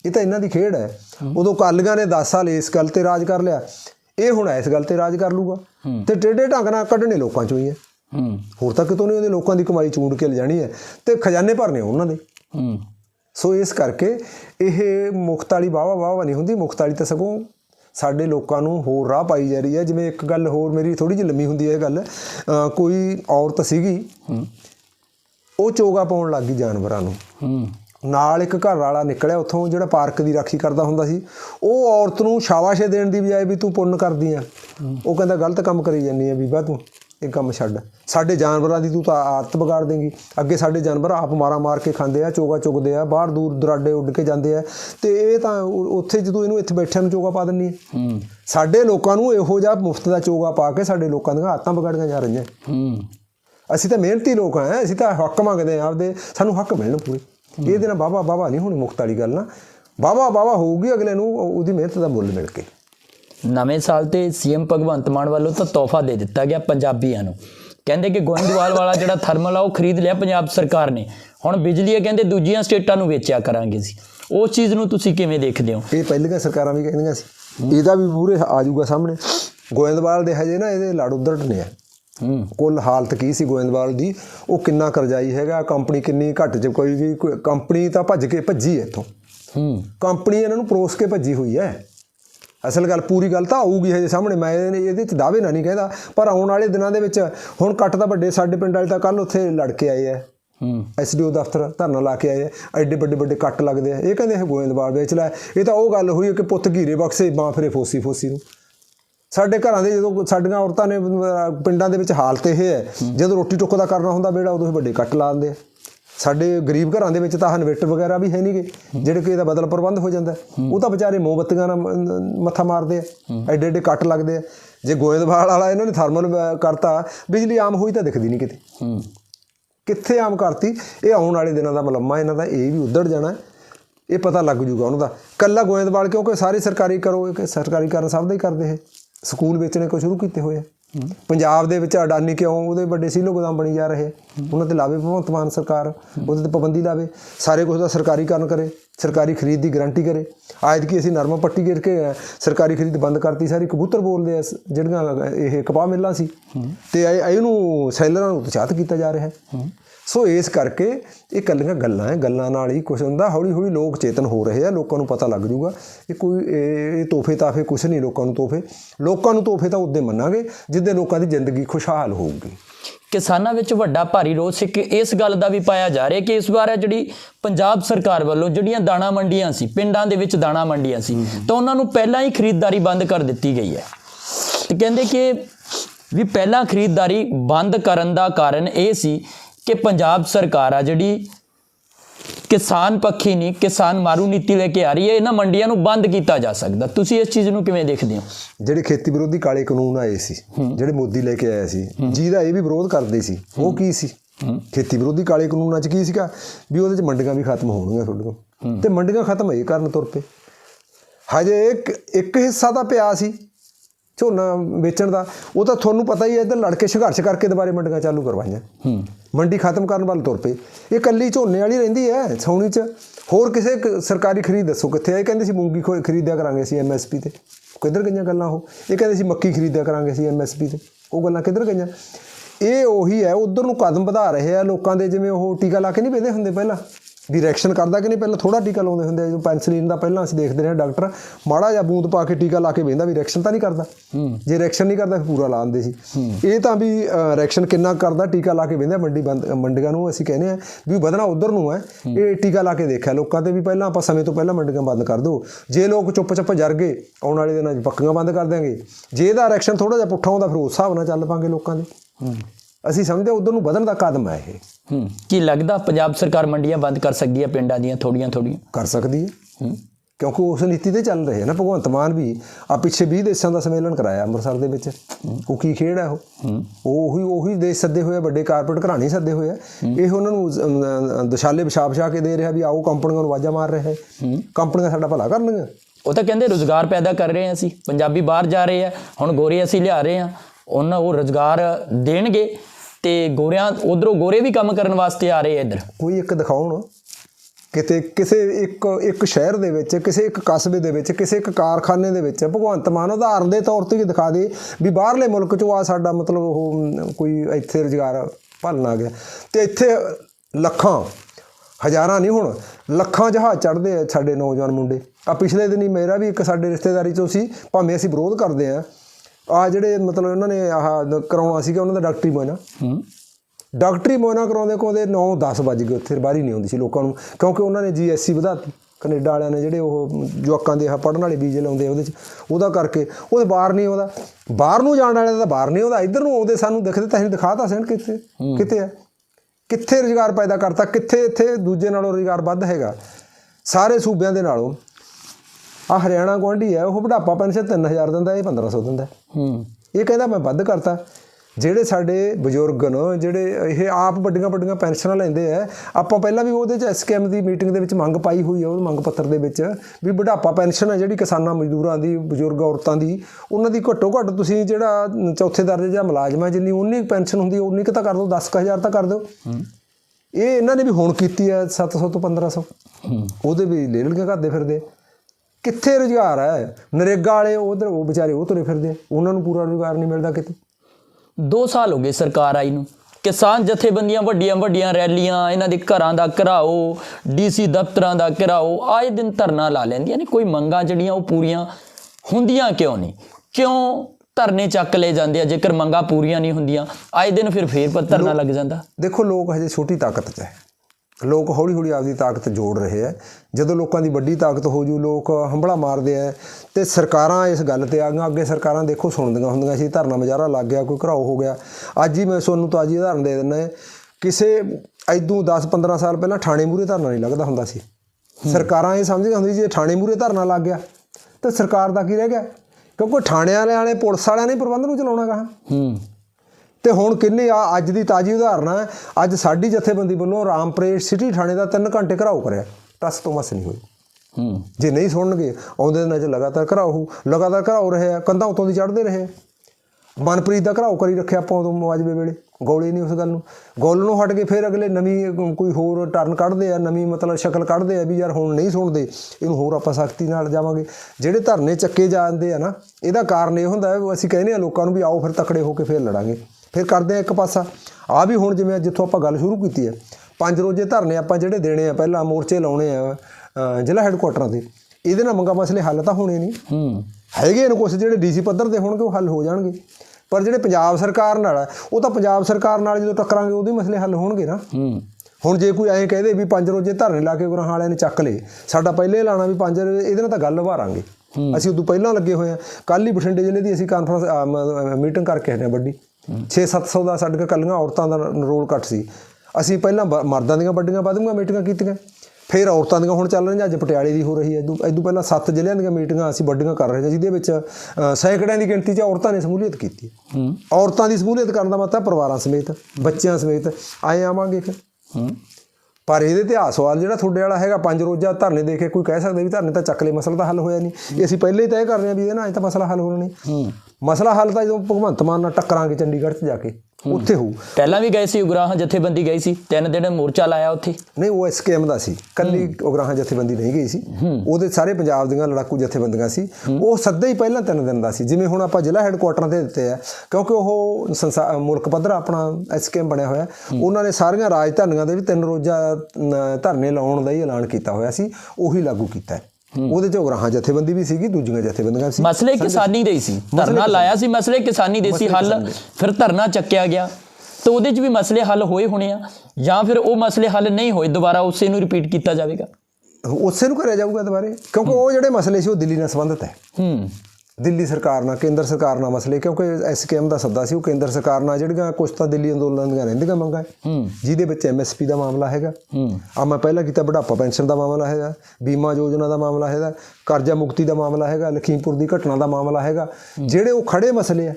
ਇਹ ਤਾਂ ਇਹਨਾਂ ਦੀ ਖੇਡ ਹੈ। ਉਦੋਂ ਕਾਲੀਆਂ ਨੇ 10 ਸਾਲ ਇਸ ਗੱਲ ਤੇ ਰਾਜ ਕਰ ਲਿਆ। ਇਹ ਹੁਣ ਇਸ ਗੱਲ ਤੇ ਰਾਜ ਕਰ ਲੂਗਾ। ਤੇ ਟੇਢੇ ਢੰਗ ਨਾਲ ਕੱਢਣੇ ਲੋਕਾਂ ਚੋਂ ਹੀ ਹੈ। ਹੋਰ ਤਾਂ ਕਿਤੋਂ ਨਹੀਂ ਉਹਦੇ ਲੋਕਾਂ ਦੀ ਕਮਾਈ ਚੂੰਡ ਕੇ ਲਿਜਾਣੀ ਹੈ। ਤੇ ਖਜ਼ਾਨੇ ਭਰਨੇ ਉਹਨਾਂ ਦੇ। ਸੋ ਇਸ ਕਰਕੇ ਇਹ ਮੁਕਤ ਵਾਲੀ ਵਾਵਾ ਵਾਵਾ ਨਹੀਂ ਹੁੰਦੀ। ਮੁਕਤ ਵਾਲੀ ਤਾਂ ਸਗੋਂ ਸਾਡੇ ਲੋਕਾਂ ਨੂੰ ਹੋਰ ਰਾਹ ਪਾਈ ਜਾ ਰਹੀ ਹੈ। ਜਿਵੇਂ ਇੱਕ ਗੱਲ ਹੋਰ ਮੇਰੀ ਥੋੜੀ ਜਿਹੀ ਲੰਮੀ ਹੁੰਦੀ ਹੈ ਇਹ ਗੱਲ। ਕੋਈ ਔਰਤ ਸੀਗੀ ਉਹ ਚੋਗਾ ਪਾਉਣ ਲੱਗ ਗਈ ਜਾਨਵਰਾਂ ਨੂੰ। ਨਾਲ ਇੱਕ ਘਰ ਵਾਲਾ ਨਿਕਲਿਆ ਉੱਥੋਂ ਜਿਹੜਾ ਪਾਰਕ ਦੀ ਰਾਖੀ ਕਰਦਾ ਹੁੰਦਾ ਸੀ ਉਹ ਔਰਤ ਨੂੰ ਸ਼ਾਬਾਸ਼ੇ ਦੇਣ ਦੀ ਬਜਾਏ ਵੀ ਤੂੰ ਪੁੰਨ ਕਰਦੀ ਆ। ਉਹ ਕਹਿੰਦਾ ਗਲਤ ਕੰਮ ਕਰੀ ਜਾਂਦੀ ਆ ਬੀਬਾ ਤੂੰ ਇਹ ਕੰਮ ਛੱਡ। ਸਾਡੇ ਜਾਨਵਰਾਂ ਦੀ ਤੂੰ ਤਾਂ ਆਦਤ ਵਿਗਾੜ ਦੇਂਗੀ। ਅੱਗੇ ਸਾਡੇ ਜਾਨਵਰ ਆਪ ਮਾਰਾ ਮਾਰ ਕੇ ਖਾਂਦੇ ਆ ਚੋਗਾ ਚੁਗਦੇ ਆ ਬਾਹਰ ਦੂਰ ਦਰਾਡੇ ਉੱਡ ਕੇ ਜਾਂਦੇ ਆ। ਤੇ ਇਹ ਤਾਂ ਉੱਥੇ ਜਦੋਂ ਇਹਨੂੰ ਇੱਥੇ ਬੈਠਿਆਂ ਨੂੰ ਚੋਗਾ ਪਾ ਦਿੰਨੀ ਹੈ। ਸਾਡੇ ਲੋਕਾਂ ਨੂੰ ਇਹੋ ਜਿਹਾ ਮੁਫਤ ਦਾ ਚੋਗਾ ਪਾ ਕੇ ਸਾਡੇ ਲੋਕਾਂ ਦੀਆਂ ਆਦਤਾਂ ਵਿਗਾੜੀਆਂ ਜਾ ਰਹੀਆਂ। ਹੂੰ। ਅਸੀਂ ਤਾਂ ਮਿਹਨਤੀ ਲੋਕ ਆ ਅਸੀਂ ਤਾਂ ਹੱਕ ਮੰਗਦੇ ਆ ਆਪਦੇ ਸਾਨੂੰ ਹੱਕ ਮਿਲਣ ਪੂਰੇ। ਇਹਦੇ ਨਾਲ ਬਾਬਾ ਬਾਬਾ ਨਹੀਂ ਹੋਣੀ ਮੁਕਤ ਵਾਲੀ ਗੱਲ ਨਾ। ਬਾਬਾ ਬਾਬਾ ਹੋਊਗੀ ਅਗਲੇ ਨੂੰ ਉਹ- ਉਹਦੀ ਮਿਹਨਤ ਦਾ ਮੁੱਲ ਮਿਲ ਕੇ। ਨਵੇਂ ਸਾਲ ਤੇ ਸੀਐਮ ਭਗਵੰਤ ਮਾਨ ਵੱਲੋਂ ਤਾਂ ਤੋਹਫਾ ਦੇ ਦਿੱਤਾ ਗਿਆ ਪੰਜਾਬੀਆਂ ਨੂੰ। ਕਹਿੰਦੇ ਕਿ ਗੋਇੰਦਵਾਲ ਵਾਲਾ ਜਿਹੜਾ ਥਰਮਲ ਆ ਉਹ ਖਰੀਦ ਲਿਆ ਪੰਜਾਬ ਸਰਕਾਰ ਨੇ। ਹੁਣ ਬਿਜਲੀ ਇਹ ਕਹਿੰਦੇ ਦੂਜੀਆਂ ਸਟੇਟਾਂ ਨੂੰ ਵੇਚਿਆ ਕਰਾਂਗੇ ਸੀ ਉਸ ਚੀਜ਼ ਨੂੰ ਤੁਸੀਂ ਕਿਵੇਂ ਦੇਖਦੇ ਹੋ? ਇਹ ਪਹਿਲੀਆਂ ਸਰਕਾਰਾਂ ਵੀ ਕਹਿੰਦੀਆਂ ਸੀ। ਇਹਦਾ ਵੀ ਪੂਰੇ ਆ ਜਾਊਗਾ ਸਾਹਮਣੇ। ਗੋਇੰਦਵਾਲ ਦੇ ਹਜੇ ਨਾ ਇਹਦੇ ਲੜ ਉਧੜਨੇ ਆ। ਹੂੰ ਕੁੱਲ ਹਾਲਤ ਕੀ ਸੀ ਗੋਇੰਦਵਾਲ ਦੀ? ਉਹ ਕਿੰਨਾ ਕਰਜ਼ਾਈ ਹੈਗਾ? ਕੰਪਨੀ ਕਿੰਨੀ ਘੱਟ ਚ ਕੋਈ ਵੀ ਕੰਪਨੀ ਤਾਂ ਭੱਜ ਕੇ ਭੱਜੀ ਹੈ ਇੱਥੋਂ। ਹੂੰ। ਕੰਪਨੀ ਇਹਨਾਂ ਨੂੰ ਪਰੋਸ ਕੇ ਭੱਜੀ ਹੋਈ ਹੈ ਅਸਲ ਗੱਲ ਪੂਰੀ ਗੱਲ ਤਾਂ ਆਊਗੀ ਹਜੇ ਸਾਹਮਣੇ। ਮੈਂ ਇਹਦੇ ਚ ਦਾਅਵੇ ਨਾ ਨਹੀਂ ਕਹਿੰਦਾ। ਪਰ ਆਉਣ ਵਾਲੇ ਦਿਨਾਂ ਦੇ ਵਿੱਚ ਹੁਣ ਕੱਟ ਤਾਂ ਵੱਡੇ ਸਾਡੇ ਪਿੰਡ ਵਾਲੇ ਤਾਂ ਕੱਲ ਉੱਥੇ ਲੜ ਕੇ ਆਏ ਆ ਹੂੰ। ਐਸਡੀਓ ਦਫ਼ਤਰ ਧਰਨਾ ਲਾ ਕੇ ਆਏ ਐਡੇ ਵੱਡੇ ਵੱਡੇ ਕੱਟ ਲੱਗਦੇ ਆ ਇਹ ਕਹਿੰਦੇ ਇਹ ਗੋਇੰਦਵਾਲ ਵੇਚ ਲੈ। ਇਹ ਤਾਂ ਉਹ ਗੱਲ ਹੋਈ ਕਿ ਪੁੱਤ ਘੀਰੇ ਬਕਸੇ ਬਾਂ ਫਿਰੇ ਫੋਸੀ ਫੋਸੀ ਨੂੰ। ਸਾਡੇ ਘਰਾਂ ਦੇ ਜਦੋਂ ਸਾਡੀਆਂ ਔਰਤਾਂ ਨੇ ਪਿੰਡਾਂ ਦੇ ਵਿੱਚ ਹਾਲਤ ਇਹ ਹੈ ਜਦੋਂ ਰੋਟੀ ਟੁੱਕ ਦਾ ਕਰਨਾ ਹੁੰਦਾ ਬੇੜਾ ਉਦੋਂ ਇਹ ਵੱਡੇ ਕੱਟ ਲਾ ਦਿੰਦੇ ਆ। ਸਾਡੇ ਗਰੀਬ ਘਰਾਂ ਦੇ ਵਿੱਚ ਤਾਂ ਇਨਵੇਟਰ ਵਗੈਰਾ ਵੀ ਹੈ ਨਹੀਂਗੇ ਜਿਹੜੇ ਕਿ ਇਹਦਾ ਬਦਲ ਪ੍ਰਬੰਧ ਹੋ ਜਾਂਦਾ। ਹੈ। ਉਹ ਤਾਂ ਵਿਚਾਰੇ ਮੋਮਬੱਤੀਆਂ ਨਾਲ ਮੱਥਾ ਮਾਰਦੇ ਆ ਐਡੇ ਐਡੇ ਕੱਟ ਲੱਗਦੇ ਆ। ਜੇ ਗੋਇੰਦਵਾਲ ਵਾਲਾ ਇਹਨਾਂ ਨੇ ਥਰਮਲ ਕਰਤਾ ਬਿਜਲੀ ਆਮ ਹੋਈ ਤਾਂ ਦਿਖਦੀ ਨਹੀਂ ਕਿਤੇ। ਹੂੰ। ਕਿੱਥੇ ਆਮ ਕਰਤੀ? ਇਹ ਆਉਣ ਵਾਲੇ ਦਿਨਾਂ ਦਾ ਮਲੰਮਾ ਇਹਨਾਂ ਦਾ ਇਹ ਵੀ ਉੱਧੜ ਜਾਣਾ। ਹੈ। ਇਹ ਪਤਾ ਲੱਗ ਜੂਗਾ ਉਹਨਾਂ ਦਾ। ਕੱਲਾ ਗੋਇੰਦਵਾਲ ਕਿਉਂਕਿ ਸਾਰੇ ਸਰਕਾਰੀ ਕਰੋ ਸਰਕਾਰੀ ਕਰਨ ਸਭ ਦਾ ਹੀ ਕਰਦੇ ਇਹ। ਸਕੂਲ ਵੇਚਣੇ ਕੋ ਸ਼ੁਰੂ ਕੀਤੇ ਹੋਏ ਆ। ਪੰਜਾਬ ਦੇ ਵਿੱਚ ਅਡਾਨੀ ਕਿਉਂ, ਉਹਦੇ ਵੱਡੇ ਸੀਲੋ ਗੋਦਾਮ ਬਣੀ ਜਾ ਰਹੇ ਆ। ਉਹਨਾਂ ਤੇ ਲਾਵੇ ਭਗਵੰਤ ਮਾਨ ਸਰਕਾਰ, ਉਹਦੇ ਤੇ ਪਾਬੰਦੀ ਲਾਵੇ। ਸਾਰੇ ਕੁਝ ਦਾ ਸਰਕਾਰੀਕਰਨ ਕਰੇ, ਸਰਕਾਰੀ ਖਰੀਦ ਦੀ ਗਾਰੰਟੀ ਕਰੇ। ਆਇਦ ਕੀ ਅਸੀਂ ਨਰਮਾ ਪੱਟੀ ਗਿਰ ਕੇ ਸਰਕਾਰੀ ਖਰੀਦ ਬੰਦ ਕਰਤੀ, ਸਾਰੀ ਕਬੂਤਰ ਬੋਲਦੇ ਆ ਜਿਹੜੀਆਂ ਇਹ ਕਪਾਹ ਮਿੱਲਾਂ ਸੀ। ਤੇ ਇਹਨੂੰ ਸੈਲਰਾਂ ਨੂੰ ਉਤਸ਼ਾਹਤ ਕੀਤਾ ਜਾ ਰਿਹਾ। ਹੈ ਸੋ ਇਸ ਕਰਕੇ ਇਹ ਕੱਲੀਆਂ ਗੱਲਾਂ ਹੈ ਗੱਲਾਂ ਨਾਲ ਹੀ ਕੁਝ ਹੁੰਦਾ ਹੌਲੀ ਹੌਲੀ ਲੋਕ ਚੇਤਨ ਹੋ ਰਹੇ ਆ ਲੋਕਾਂ ਨੂੰ ਪਤਾ ਲੱਗ ਜੂਗਾ ਇਹ ਕੋਈ ਇਹ ਤੋਹਫੇ ਤਾਫੇ ਕੁਝ ਨਹੀਂ ਲੋਕਾਂ ਨੂੰ ਤੋਹਫੇ। ਲੋਕਾਂ ਨੂੰ ਤੋਹਫੇ ਤਾਂ ਉਦੋਂ ਮੰਨਾਂਗੇ ਜਿੱਦੇ ਲੋਕਾਂ ਦੀ ਜ਼ਿੰਦਗੀ ਖੁਸ਼ਹਾਲ ਹੋਊਗੀ। ਕਿਸਾਨਾਂ ਵਿੱਚ ਵੱਡਾ ਭਾਰੀ ਰੋਸ ਇੱਕ ਇਸ ਗੱਲ ਦਾ ਵੀ ਪਾਇਆ ਜਾ ਰਿਹਾ ਕਿ ਇਸ ਵਾਰ ਜਿਹੜੀ ਪੰਜਾਬ ਸਰਕਾਰ ਵੱਲੋਂ ਜਿਹੜੀਆਂ ਦਾਣਾ ਮੰਡੀਆਂ ਸੀ ਪਿੰਡਾਂ ਦੇ ਵਿੱਚ ਦਾਣਾ ਮੰਡੀਆਂ ਸੀ ਤਾਂ ਉਹਨਾਂ ਨੂੰ ਪਹਿਲਾਂ ਹੀ ਖਰੀਦਦਾਰੀ ਬੰਦ ਕਰ ਦਿੱਤੀ ਗਈ ਹੈ। ਤੇ ਕਹਿੰਦੇ ਕਿ ਵੀ ਪਹਿਲਾਂ ਖਰੀਦਦਾਰੀ ਬੰਦ ਕਰਨ ਦਾ ਕਾਰਨ ਇਹ ਸੀ ਕਿ ਪੰਜਾਬ ਸਰਕਾਰ ਆ ਜਿਹੜੀ ਕਿਸਾਨ ਪੱਖੀ ਨਹੀਂ ਕਿਸਾਨ ਮਾਰੂ ਨੀਤੀ ਲੈ ਕੇ ਆ ਰਹੀ ਹੈ ਇਹਨਾਂ ਮੰਡੀਆਂ ਨੂੰ ਬੰਦ ਕੀਤਾ ਜਾ ਸਕਦਾ। ਤੁਸੀਂ ਇਸ ਚੀਜ਼ ਨੂੰ ਕਿਵੇਂ ਦੇਖਦੇ ਹੋ? ਜਿਹੜੇ ਖੇਤੀ ਵਿਰੋਧੀ ਕਾਲੇ ਕਾਨੂੰਨ ਆਏ ਸੀ ਜਿਹੜੇ ਮੋਦੀ ਲੈ ਕੇ ਆਇਆ ਸੀ ਜਿਹਦਾ ਇਹ ਵੀ ਵਿਰੋਧ ਕਰਦੇ ਸੀ ਉਹ ਕੀ ਸੀ? ਖੇਤੀ ਵਿਰੋਧੀ ਕਾਲੇ ਕਾਨੂੰਨਾਂ 'ਚ ਕੀ ਸੀਗਾ? ਵੀ ਉਹਦੇ 'ਚ ਮੰਡੀਆਂ ਵੀ ਖਤਮ ਹੋਣਗੀਆਂ ਤੁਹਾਡੀਆਂ ਤੇ ਮੰਡੀਆਂ ਖਤਮ ਇਹ ਕਰਨ ਤੁਰ ਪਏ। ਹਜੇ ਇੱਕ ਇੱਕ ਹਿੱਸਾ ਤਾਂ ਪਿਆ ਸੀ। ਝੋਨਾ ਵੇਚਣ ਦਾ ਉਹ ਤਾਂ ਤੁਹਾਨੂੰ ਪਤਾ ਹੀ ਹੈ ਇੱਧਰ ਲੜ ਕੇ ਸੰਘਰਸ਼ ਕਰਕੇ ਦੁਬਾਰੇ ਮੰਡੀਆਂ ਚਾਲੂ ਕਰਵਾਈਆਂ। ਹੂੰ। ਮੰਡੀ ਖਤਮ ਕਰਨ ਵੱਲ ਤੁਰ ਪਏ। ਇਹ ਕੱਲੀ ਝੋਨੇ ਵਾਲੀ ਰਹਿੰਦੀ ਹੈ ਸੌਣੀ 'ਚ। ਹੋਰ ਕਿਸੇ ਸਰਕਾਰੀ ਖਰੀਦ ਦੱਸੋ ਕਿੱਥੇ ਆ? ਇਹ ਕਹਿੰਦੇ ਸੀ ਮੂੰਗੀ ਖਰੀਦਿਆ ਕਰਾਂਗੇ ਸੀ ਐਮਐਸਪੀ ਤੇ। ਕਿੱਧਰ ਗਈਆਂ ਗੱਲਾਂ ਉਹ? ਇਹ ਕਹਿੰਦੇ ਸੀ ਮੱਕੀ ਖਰੀਦਿਆ ਕਰਾਂਗੇ ਸੀ ਐਮਐਸਪੀ ਤੇ। ਉਹ ਗੱਲਾਂ ਕਿੱਧਰ ਗਈਆਂ? ਇਹ ਉਹੀ ਹੈ ਉਧਰ ਨੂੰ ਕਦਮ ਵਧਾ ਰਹੇ ਆ ਲੋਕਾਂ ਦੇ ਜਿਵੇਂ ਉਹ ਟੀਕਾ ਲਾ ਕੇ ਨਹੀਂ ਬੈਠੇ ਹੁੰਦੇ ਪਹਿਲਾਂ। ਵੀ ਰਿਐਕਸ਼ਨ ਕਰਦਾ ਕਿ ਨਹੀਂ? ਪਹਿਲਾਂ ਥੋੜਾ ਟੀਕਾ ਲਾਉਂਦੇ ਹੁੰਦੇ ਆ ਜਦੋਂ ਪੈਨਸਲੀਨ ਦਾ ਪਹਿਲਾਂ ਅਸੀਂ ਦੇਖਦੇ ਰਹੇ ਡਾਕਟਰ ਮਾੜਾ ਜਿਹਾ ਬੂੰਦ ਪਾ ਕੇ ਟੀਕਾ ਲਾ ਕੇ ਬਹਿੰਦਾ ਵੀ ਰਿਐਕਸ਼ਨ ਤਾਂ ਨਹੀਂ ਕਰਦਾ। ਜੇ ਰਿਐਕਸ਼ਨ ਨਹੀਂ ਕਰਦਾ ਫਿਰ ਪੂਰਾ ਲਾ ਦਿੰਦੇ ਸੀ। ਇਹ ਤਾਂ ਵੀ ਰਿਐਕਸ਼ਨ ਕਿੰਨਾ ਕਰਦਾ ਟੀਕਾ ਲਾ ਕੇ ਬਹਿੰਦਾ ਮੰਡੀ ਬੰਦ ਮੰਡੀਆਂ ਨੂੰ ਅਸੀਂ ਕਹਿੰਦੇ ਆ ਵੀ ਵਧਣਾ ਉਧਰ ਨੂੰ ਹੈ। ਇਹ ਟੀਕਾ ਲਾ ਕੇ ਦੇਖਿਆ। ਲੋਕਾਂ ਤੇ ਵੀ ਪਹਿਲਾਂ ਆਪਾਂ ਸਮੇਂ ਤੋਂ ਪਹਿਲਾਂ ਮੰਡੀਆਂ ਬੰਦ ਕਰ ਦਿਓ। ਜੇ ਲੋਕ ਚੁੱਪ ਚੁੱਪ ਜਰ ਗਏ ਆਉਣ ਵਾਲੇ ਦਿਨਾਂ 'ਚ ਪੱਕੀਆਂ ਬੰਦ ਕਰ ਦਿਆਂਗੇ। ਜੇ ਇਹਦਾ ਰਿਐਕਸ਼ਨ ਥੋੜਾ ਜਿਹਾ ਪੁੱਠਾ ਹੁੰਦਾ ਫਿਰ ਉਸ ਹਿਸਾਬ ਨਾਲ ਚੱਲ ਪਾਂਗੇ ਲੋਕਾਂ ਦੇ। ਅਸੀਂ ਸਮਝਦੇ ਉਧਰ ਨੂੰ ਵਧਣ ਦਾ ਕਦਮ ਹੈ ਇਹ। ਹੂੰ ਕੀ ਲੱਗਦਾ ਪੰਜਾਬ ਸਰਕਾਰ ਮੰਡੀਆਂ ਬੰਦ ਕਰ ਸਕਦੀ ਹੈ ਪਿੰਡਾਂ ਦੀਆਂ ਥੋੜੀਆਂ ਥੋੜੀਆਂ? ਕਰ ਸਕਦੀ ਹੈ। ਹੂੰ। ਕਿਉਂਕਿ ਉਸ ਨੀਤੀ ਤੇ ਚੱਲ ਰਹੇ ਆ ਨਾ ਭਗਵੰਤ ਮਾਨ ਵੀ ਆ ਪਿੱਛੇ 20 ਦੇਸ਼ਾਂ ਦਾ ਸੰਮੇਲਨ ਕਰਾਇਆ ਅੰਮ੍ਰਿਤਸਰ ਦੇ ਵਿੱਚ। ਉਹ ਕੀ ਖੇਡ ਹੈ ਉਹ? ਉਹ ਉਹੀ ਉਹੀ ਦੇਸ਼ ਸੱਦੇ ਹੋਏ ਆ ਵੱਡੇ ਕਾਰਪੋਰੇਟ ਘਰਾਣੇ ਸੱਦੇ ਹੋਏ ਆ। ਇਹ ਉਹਨਾਂ ਨੂੰ ਦਿਸ਼ਾਲੇ ਵਿਛਾ ਵਿਛਾ ਕੇ ਦੇ ਰਿਹਾ ਵੀ ਆਓ ਕੰਪਨੀਆਂ ਨੂੰ ਵਾਜਾ ਮਾਰ ਰਿਹਾ ਹੈ। ਕੰਪਨੀਆਂ ਸਾਡਾ ਭਲਾ ਕਰਨਗੀਆਂ। ਉਹ ਤਾਂ ਕਹਿੰਦੇ ਰੋਜ਼ਗਾਰ ਪੈਦਾ ਕਰ ਰਹੇ ਹਾਂ ਅਸੀਂ ਪੰਜਾਬੀ ਬਾਹਰ ਜਾ ਰਹੇ ਆ ਹੁਣ ਗੋਰੇ ਅਸੀਂ ਲਿਆ ਰਹੇ ਆ ਉਹਨਾਂ ਉਹ ਰੋਜ਼ਗਾਰ ਦੇਣਗੇ ਤੇ ਗੋਰਿਆਂ, ਉਧਰੋਂ ਗੋਰੇ ਵੀ ਕੰਮ ਕਰਨ ਵਾਸਤੇ ਆ ਰਹੇ ਆ ਇੱਧਰ। ਕੋਈ ਇੱਕ ਦਿਖਾਉਣ ਕਿਤੇ, ਕਿਸੇ ਇੱਕ ਇੱਕ ਸ਼ਹਿਰ ਦੇ ਵਿੱਚ, ਕਿਸੇ ਇੱਕ ਕਸਬੇ ਦੇ ਵਿੱਚ, ਕਿਸੇ ਇੱਕ ਕਾਰਖਾਨੇ ਦੇ ਵਿੱਚ, ਭਗਵੰਤ ਮਾਨ ਉਦਾਹਰਨ ਦੇ ਤੌਰ ਤੇ ਹੀ ਦਿਖਾ ਦੇ ਵੀ ਬਾਹਰਲੇ ਮੁਲਕ ਚੋਂ ਆ ਸਾਡਾ ਮਤਲਬ ਉਹ, ਕੋਈ ਇੱਥੇ ਰੁਜ਼ਗਾਰ ਭਾਲਣ ਆ ਗਿਆ। ਤੇ ਇੱਥੇ ਲੱਖਾਂ, ਹਜ਼ਾਰਾਂ ਨਹੀਂ ਹੁਣ, ਲੱਖਾਂ ਜਹਾਜ਼ ਚੜ੍ਹਦੇ ਆ ਸਾਡੇ ਨੌਜਵਾਨ ਮੁੰਡੇ। ਆ ਪਿਛਲੇ ਦਿਨੀ ਮੇਰਾ ਵੀ ਇੱਕ ਸਾਡੇ ਰਿਸ਼ਤੇਦਾਰੀ ਚੋਂ ਸੀ, ਭਾਵੇਂ ਅਸੀਂ ਵਿਰੋਧ ਕਰਦੇ ਆ ਆ ਜਿਹੜੇ ਮਤਲਬ ਉਹਨਾਂ ਨੇ ਆਹ ਕਰਾਉਣਾ ਸੀਗਾ ਉਹਨਾਂ ਦਾ ਡਾਕਟਰੀ ਮੋਇਨਾ ਹੂੰ। ਡਾਕਟਰੀ ਮੋਇਨਾ ਕਰਾਉਂਦੇ ਕੋਦੇ 9 10 ਵੱਜ ਗਏ ਉੱਥੇ ਬਾਰੀ ਨਹੀਂ ਆਉਂਦੀ ਸੀ ਲੋਕਾਂ ਨੂੰ ਕਿਉਂਕਿ ਉਹਨਾਂ ਨੇ ਜੀਐਸਸੀ ਵਧਾਤੀ। ਕੈਨੇਡਾ ਵਾਲਿਆਂ ਨੇ ਜਿਹੜੇ ਉਹ ਜਵਾਕਾਂ ਦੇ ਆ ਪੜਨ ਵਾਲੇ ਵੀਜ਼ੇ ਲਾਉਂਦੇ ਉਹਦੇ ਚ ਉਹਦਾ ਕਰਕੇ ਉਹਦੇ ਬਾਹਰ ਨਹੀਂ ਆਉਂਦਾ। ਬਾਹਰ ਨੂੰ ਜਾਣ ਵਾਲੇ ਦਾ ਬਾਹਰ ਨਹੀਂ ਆਉਂਦਾ ਇੱਧਰ ਨੂੰ ਆਉਂਦੇ ਸਾਨੂੰ ਦਿਖਦੇ ਤਾਂ ਅਸੀਂ ਦਿਖਾਤਾ ਸੈਣ ਕਿੱਥੇ ਕਿੱਥੇ ਆ? ਕਿੱਥੇ ਰੁਜ਼ਗਾਰ ਪੈਦਾ ਕਰਤਾ ਕਿੱਥੇ ਇੱਥੇ ਦੂਜੇ ਨਾਲੋਂ ਰੁਜ਼ਗਾਰ ਵੱਧ ਹੈਗਾ? ਸਾਰੇ ਸੂਬਿਆਂ ਦੇ ਨਾਲੋਂ ਆ ਹਰਿਆਣਾ ਗੁਆਂਢੀ ਹੈ ਉਹ ਬੁਢਾਪਾ ਪੈਨਸ਼ਨ 3000 ਦਿੰਦਾ ਇਹ 1500 ਦਿੰਦਾ। ਹੂੰ। ਇਹ ਕਹਿੰਦਾ ਮੈਂ ਵੱਧ ਕਰਤਾ। ਜਿਹੜੇ ਸਾਡੇ ਬਜ਼ੁਰਗ ਨੇ ਜਿਹੜੇ ਇਹ ਆਪ ਵੱਡੀਆਂ ਵੱਡੀਆਂ ਪੈਨਸ਼ਨਾਂ ਲੈਂਦੇ ਆ ਆਪਾਂ ਪਹਿਲਾਂ ਵੀ ਉਹਦੇ ਚ ਐਸਕੇਐਮ ਦੀ ਮੀਟਿੰਗ ਦੇ ਵਿੱਚ ਮੰਗ ਪਾਈ ਹੋਈ ਆ ਉਹ ਮੰਗ ਪੱਤਰ ਦੇ ਵਿੱਚ ਵੀ ਬੁਢਾਪਾ ਪੈਨਸ਼ਨ ਹੈ ਜਿਹੜੀ ਕਿਸਾਨਾਂ ਮਜ਼ਦੂਰਾਂ ਦੀ ਬਜ਼ੁਰਗ ਔਰਤਾਂ ਦੀ ਉਹਨਾਂ ਦੀ ਘੱਟੋ ਘੱਟ ਤੁਸੀਂ ਜਿਹੜਾ ਚੌਥੇ ਦਰਜੇ ਦਾ ਮੁਲਾਜ਼ਮ ਹੈ ਜਿੰਨੀ ਉਨੀ ਪੈਨਸ਼ਨ ਹੁੰਦੀ ਹੈ ਉਨੀ ਕੁ ਤਾਂ ਕਰ ਦਿਓ 10000 ਤਾਂ ਕਰ ਦਿਓ। ਇਹ ਇਹਨਾਂ ਨੇ ਵੀ ਹੁਣ ਕੀਤੀ ਹੈ 700 ਤੋਂ 1500 ਉਹਦੇ ਵੀ ਲੈ ਲੜੀਆਂ ਕਰਦੇ ਫਿਰਦੇ। ਕਿੱਥੇ ਰੁਜ਼ਗਾਰ ਹੈ ਨਰੇਗਾ ਵਾਲੇ ਉਧਰ ਉਹ ਵਿਚਾਰੇ ਉਹ ਤੁਰੇ ਫਿਰਦੇ। ਉਹਨਾਂ ਨੂੰ ਪੂਰਾ ਰੁਜ਼ਗਾਰ ਨਹੀਂ ਮਿਲਦਾ ਕਿਤੇ। 2 ਸਾਲ ਹੋ ਗਏ ਸਰਕਾਰ ਆਈ ਨੂੰ। ਕਿਸਾਨ ਜਥੇਬੰਦੀਆਂ ਵੱਡੀਆਂ ਵੱਡੀਆਂ ਰੈਲੀਆਂ ਇਹਨਾਂ ਦੇ ਘਰਾਂ ਦਾ ਘਰਾਓ ਡੀਸੀ ਦਫ਼ਤਰਾਂ ਦਾ ਘਰਾਓ ਆਏ ਦਿਨ ਧਰਨਾ ਲਾ ਲੈਂਦੀਆਂ ਨੇ। ਕੋਈ ਮੰਗਾਂ ਜਿਹੜੀਆਂ ਉਹ ਪੂਰੀਆਂ ਹੁੰਦੀਆਂ ਕਿਉਂ ਨਹੀਂ? ਕਿਉਂ ਧਰਨੇ ਚੱਕ ਲਏ ਜਾਂਦੇ ਆ? ਜੇਕਰ ਮੰਗਾਂ ਪੂਰੀਆਂ ਨਹੀਂ ਹੁੰਦੀਆਂ ਆਏ ਦਿਨ ਫਿਰ ਫੇਰ ਧਰਨਾ ਲੱਗ ਜਾਂਦਾ। ਦੇਖੋ ਲੋਕ ਹਜੇ ਛੋਟੀ ਤਾਕਤ 'ਚ ਹੈ। ਲੋਕ ਹੌਲੀ ਹੌਲੀ ਆਪਦੀ ਤਾਕਤ ਜੋੜ ਰਹੇ ਹੈ ਜਦੋਂ ਲੋਕਾਂ ਦੀ ਵੱਡੀ ਤਾਕਤ ਹੋ ਜੂ ਲੋਕ ਹੰਬੜਾ ਮਾਰਦੇ ਆ ਤੇ ਸਰਕਾਰਾਂ ਇਸ ਗੱਲ ਤੇ ਆ ਗਈਆਂ। ਅੱਗੇ ਸਰਕਾਰਾਂ ਦੇਖੋ ਸੁਣਦੀਆਂ ਹੁੰਦੀਆਂ ਸੀ ਧਰਨਾ ਮਜਾਰਾ ਲੱਗ ਗਿਆ ਕੋਈ ਘਰਾਓ ਹੋ ਗਿਆ। ਅੱਜ ਹੀ ਮੈਂ ਤੁਹਾਨੂੰ ਤਾਜੀ ਉਦਾਹਰਨ ਦੇ ਦਿੰਦਾ ਕਿਸੇ ਐਦੂ 10 15 ਸਾਲ ਪਹਿਲਾਂ ਥਾਣੇ ਮੂਰੇ ਧਰਨਾ ਨਹੀਂ ਲੱਗਦਾ ਹੁੰਦਾ ਸੀ। ਸਰਕਾਰਾਂ ਇਹ ਸਮਝਦੀਆਂ ਹੁੰਦੀਆਂ ਸੀ ਜੇ ਥਾਣੇ ਮੂਰੇ ਧਰਨਾ ਲੱਗ ਗਿਆ ਤਾਂ ਸਰਕਾਰ ਦਾ ਕੀ ਰਹਿ ਗਿਆ? ਕਿਉਂਕਿ ਥਾਣਿਆਂ ਵਾਲਿਆਂ ਨੇ ਪੁਲਿਸ ਵਾਲਿਆਂ ਨੇ ਪ੍ਰਬੰਧ ਨੂੰ ਚਲਾਉਣਾ ਗਾ। ਹੂੰ। ਤੇ ਹੁਣ ਕਿੰਨੇ ਆ ਅੱਜ ਦੀ ਤਾਜੀ ਉਦਾਹਰਨ ਹੈ। ਅੱਜ ਸਾਡੀ ਜਥੇਬੰਦੀ ਵੱਲੋਂ ਰਾਮਪੁਰੇ ਸਿਟੀ ਥਾਣੇ ਦਾ 3 ਘੰਟੇ ਘਰਾਓ ਕਰਿਆ। ਟਸ ਤੋਂ ਮਸ ਨਹੀਂ ਹੋਈ। ਹੂੰ। ਜੇ ਨਹੀਂ ਸੁਣਨਗੇ ਆਉਂਦੇ ਦਿਨਾਂ 'ਚ ਲਗਾਤਾਰ ਘਰਾਓ ਲਗਾਤਾਰ ਘਰਾਓ ਰਹੇ ਆ ਕੰਧਾਂ ਉਤੋਂ ਦੀ ਚੜ੍ਹਦੇ ਰਹੇ ਮਨਪ੍ਰੀਤ ਦਾ ਘਰਾਓ ਕਰੀ ਰੱਖਿਆ ਆਪਾਂ ਉਦੋਂ ਮਵਾਜਬੇ ਵੇਲੇ। ਗੋਲੀ ਨਹੀਂ ਉਸ ਗੱਲ ਨੂੰ। ਗੋਲ ਨੂੰ ਹਟ ਕੇ ਫਿਰ ਅਗਲੇ ਨਵੀਂ ਕੋਈ ਹੋਰ ਟਰਨ ਕੱਢਦੇ ਆ ਨਵੀਂ ਮਤਲਬ ਸ਼ਕਲ ਕੱਢਦੇ ਆ ਵੀ ਯਾਰ ਹੁਣ ਨਹੀਂ ਸੁਣਦੇ ਇਹਨੂੰ ਹੋਰ ਆਪਾਂ ਸਖਤੀ ਨਾਲ ਜਾਵਾਂਗੇ। ਜਿਹੜੇ ਧਰਨੇ ਚੱਕੇ ਜਾਂਦੇ ਆ ਨਾ ਇਹਦਾ ਕਾਰਨ ਇਹ ਹੁੰਦਾ ਵੀ ਅਸੀਂ ਕਹਿੰਦੇ ਆ ਲੋਕਾਂ ਨੂੰ ਵੀ ਆਓ ਫਿਰ ਤਕੜੇ ਹੋ ਕੇ ਫਿਰ ਲੜਾਂਗੇ। ਫਿਰ ਕਰਦੇ ਆ ਇੱਕ ਪਾਸਾ। ਆ ਵੀ ਹੁਣ ਜਿਵੇਂ ਜਿੱਥੋਂ ਆਪਾਂ ਗੱਲ ਸ਼ੁਰੂ ਕੀਤੀ ਹੈ ਪੰਜ ਰੋਜ਼ੇ ਧਰਨੇ ਆਪਾਂ ਜਿਹੜੇ ਦੇਣੇ ਆ ਪਹਿਲਾਂ ਮੋਰਚੇ ਲਾਉਣੇ ਆ ਜ਼ਿਲ੍ਹਾ ਹੈੱਡਕੁਆਟਰਾਂ ਤੇ ਇਹਦੇ ਨਾਲ ਮੰਗਾ ਮਸਲੇ ਹੱਲ ਤਾਂ ਹੋਣੇ ਨਹੀਂ। ਹੂੰ। ਹੈਗੇ ਨੇ ਕੁਛ ਜਿਹੜੇ ਡੀਸੀ ਪੱਧਰ ਤੇ ਹੋਣਗੇ ਉਹ ਹੱਲ ਹੋ ਜਾਣਗੇ। ਪਰ ਜਿਹੜੇ ਪੰਜਾਬ ਸਰਕਾਰ ਨਾਲ ਆ, ਉਹ ਤਾਂ ਪੰਜਾਬ ਸਰਕਾਰ ਨਾਲ ਜਦੋਂ ਟੱਕਰਾਂਗੇ ਉਹਦੇ ਮਸਲੇ ਹੱਲ ਹੋਣਗੇ ਨਾ। ਹੂੰ। ਹੁਣ ਜੇ ਕੋਈ ਐਂ ਕਹਦੇ ਵੀ ਪੰਜ ਰੋਜ਼ੇ ਧਰਨੇ ਲਾ ਕੇ ਗੁਰਾਂ ਵਾਲਿਆਂ ਨੇ ਚੱਕ ਲਏ ਸਾਡਾ ਪਹਿਲੇ ਲਾਣਾ ਵੀ ਪੰਜ ਰੋਜ਼ੇ, ਇਹਦੇ ਨਾਲ ਤਾਂ ਗੱਲ ਵਾਰਾਂਗੇ। ਅਸੀਂ ਉਦੋਂ ਪਹਿਲਾਂ ਲੱਗੇ ਹੋਏ ਆ। ਕੱਲ ਹੀ ਬਠਿੰਡੇ ਜ਼ਿਲ੍ਹੇ ਦੀ ਅਸੀਂ ਕਾਨਫਰੰਸ ਮੀਟਿੰਗ ਕਰਕੇ ਹਟੇ ਵੱਡੀ। 6-700 ਦਾ ਸਾਡੇ ਕੋਲ ਕੱਲੀਆਂ ਔਰਤਾਂ ਦਾ ਰੋਲ ਕੱਟ ਸੀ। ਅਸੀਂ ਪਹਿਲਾਂ ਮਰਦਾਂ ਦੀਆਂ ਵੱਡੀਆਂ ਵੱਧੀਆਂ ਮੀਟਿੰਗਾਂ ਕੀਤੀਆਂ। ਫਿਰ ਔਰਤਾਂ ਦੀਆਂ ਹੁਣ ਚੱਲ ਰਹੀਆਂ ਅੱਜ ਪਟਿਆਲੇ ਦੀ ਹੋ ਰਹੀ ਹੈ। ਇਦੋਂ ਇਦੋਂ ਪਹਿਲਾਂ ਸੱਤ ਜ਼ਿਲ੍ਹਿਆਂ ਦੀਆਂ ਮੀਟਿੰਗਾਂ ਅਸੀਂ ਵੱਡੀਆਂ ਕਰ ਰਹੇ ਹਾਂ ਜਿਹਦੇ ਵਿੱਚ ਸੈਂਕੜਿਆਂ ਦੀ ਗਿਣਤੀ 'ਚ ਔਰਤਾਂ ਨੇ ਸ਼ਮੂਲੀਅਤ ਕੀਤੀ। ਔਰਤਾਂ ਦੀ ਸ਼ਮੂਲੀਅਤ ਕਰਨ ਦਾ ਮਤਲਬ ਪਰਿਵਾਰਾਂ ਸਮੇਤ ਬੱਚਿਆਂ ਸਮੇਤ ਆਏ ਆਵਾਂਗੇ ਫਿਰ। ਪਰ ਇਹਦੇ ਇਤਿਹਾਸ ਸਵਾਲ ਜਿਹੜਾ ਤੁਹਾਡੇ ਵਾਲਾ ਹੈਗਾ ਪੰਜ ਰੋਜ਼ਾ ਧਰਨੇ ਦੇ ਕੇ ਕੋਈ ਕਹਿ ਸਕਦਾ ਵੀ ਧਰਨੇ ਤਾਂ ਚੱਕ ਲਏ ਮਸਲਾ ਤਾਂ ਹੱਲ ਹੋਇਆ ਨਹੀਂ। ਇਹ ਅਸੀਂ ਪਹਿਲੇ ਹੀ ਤੈਅ ਕਰ ਰਹੇ ਹਾਂ ਵੀ ਇਹ ਨਾ ਅਜੇ ਤਾਂ ਮਸਲਾ ਹੱਲ ਹੋਣਾ ਨਹੀਂ। ਮਸਲਾ ਹੱਲ ਤਾਂ ਜਦੋਂ ਭਗਵੰਤ ਮਾਨ ਨਾਲ ਟੱਕਰਾਂਗੇ ਚੰਡੀਗੜ੍ਹ 'ਚ ਜਾ ਕੇ ਉੱਥੇ ਹੋਊ। ਪਹਿਲਾਂ ਵੀ ਗਏ ਸੀ ਉਗਰਾਹਾਂ ਜਥੇਬੰਦੀ ਗਈ ਸੀ ਤਿੰਨ ਦਿਨ ਮੋਰਚਾ ਲਾਇਆ ਉੱਥੇ। ਨਹੀਂ ਉਹ ਐਸਕੇਐਮ ਦਾ ਸੀ। ਕੱਲੀ ਉਗਰਾਹਾਂ ਜਥੇਬੰਦੀ ਨਹੀਂ ਗਈ ਸੀ। ਉਹਦੇ ਸਾਰੇ ਪੰਜਾਬ ਦੀਆਂ ਲੜਾਕੂ ਜਥੇਬੰਦੀਆਂ ਸੀ। ਉਹ ਸੱਦਾ ਹੀ ਪਹਿਲਾਂ ਤਿੰਨ ਦਿਨ ਦਾ ਸੀ। ਜਿਵੇਂ ਹੁਣ ਆਪਾਂ ਜ਼ਿਲ੍ਹਾ ਹੈੱਡਕੁਆਟਰਾਂ ਤੇ ਦਿੱਤੇ ਆ ਕਿਉਂਕਿ ਉਹ ਮੁਲਕ ਪੱਧਰ ਆਪਣਾ ਐਸਕੇਐਮ ਬਣਿਆ ਹੋਇਆ। ਉਹਨਾਂ ਨੇ ਸਾਰੀਆਂ ਰਾਜਧਾਨੀਆਂ ਦੇ ਵੀ ਤਿੰਨ ਰੋਜ਼ਾ ਧਰਨੇ ਲਾਉਣ ਦਾ ਹੀ ਐਲਾਨ ਕੀਤਾ ਹੋਇਆ ਸੀ ਉਹੀ ਲਾਗੂ ਕੀਤਾ ਹੈ। ਉਹਦੇ ਚ ਉਗਰਾਹਾਂ ਜਥੇਬੰਦੀ ਵੀ ਸੀਗੀ ਦੂਜੀਆਂ ਜਥੇਬੰਦੀਆਂ ਸੀ। ਮਸਲੇ ਕਿਸਾਨੀ ਦੇ ਹੀ ਸੀ। ਧਰਨਾ ਲਾਇਆ ਸੀ ਮਸਲੇ ਕਿਸਾਨੀ ਦੇ ਸੀ ਹੱਲ ਫਿਰ ਧਰਨਾ ਚੱਕਿਆ ਗਿਆ। ਤੇ ਉਹਦੇ 'ਚ ਵੀ ਮਸਲੇ ਹੱਲ ਹੋਏ ਹੋਣੇ ਆ ਜਾਂ ਫਿਰ ਉਹ ਮਸਲੇ ਹੱਲ ਨਹੀਂ ਹੋਏ ਦੁਬਾਰਾ ਉਸੇ ਨੂੰ ਰਿਪੀਟ ਕੀਤਾ ਜਾਵੇਗਾ? ਉਸੇ ਨੂੰ ਕਰਿਆ ਜਾਊਗਾ ਦੁਬਾਰੇ ਕਿਉਂਕਿ ਉਹ ਜਿਹੜੇ ਮਸਲੇ ਸੀ ਉਹ ਦਿੱਲੀ ਨਾਲ ਸੰਬੰਧਿਤ ਹੈ। ਹੂੰ। ਦਿੱਲੀ ਸਰਕਾਰ ਨਾਲ ਕੇਂਦਰ ਸਰਕਾਰ ਨਾਲ ਮਸਲੇ ਕਿਉਂਕਿ ਐਸਕੇਐਮ ਦਾ ਸੱਦਾ ਸੀ ਉਹ ਕੇਂਦਰ ਸਰਕਾਰ ਨਾਲ ਜਿਹੜੀਆਂ ਕੁਛ ਤਾਂ ਦਿੱਲੀ ਅੰਦੋਲਨ ਦੀਆਂ ਰਹਿੰਦੀਆਂ ਮੰਗਾਂ ਜਿਹਦੇ ਵਿੱਚ ਐਮਐਸਪੀ ਦਾ ਮਾਮਲਾ ਹੈਗਾ। ਆ ਮੈਂ ਪਹਿਲਾਂ ਕੀਤਾ ਬੁਢਾਪਾ ਪੈਨਸ਼ਨ ਦਾ ਮਾਮਲਾ ਹੈਗਾ ਬੀਮਾ ਯੋਜਨਾ ਦਾ ਮਾਮਲਾ ਹੈਗਾ ਕਰਜ਼ਾ ਮੁਕਤੀ ਦਾ ਮਾਮਲਾ ਹੈਗਾ ਲਖੀਮਪੁਰ ਦੀ ਘਟਨਾ ਦਾ ਮਾਮਲਾ ਹੈਗਾ। ਜਿਹੜੇ ਉਹ ਖੜੇ ਮਸਲੇ ਆ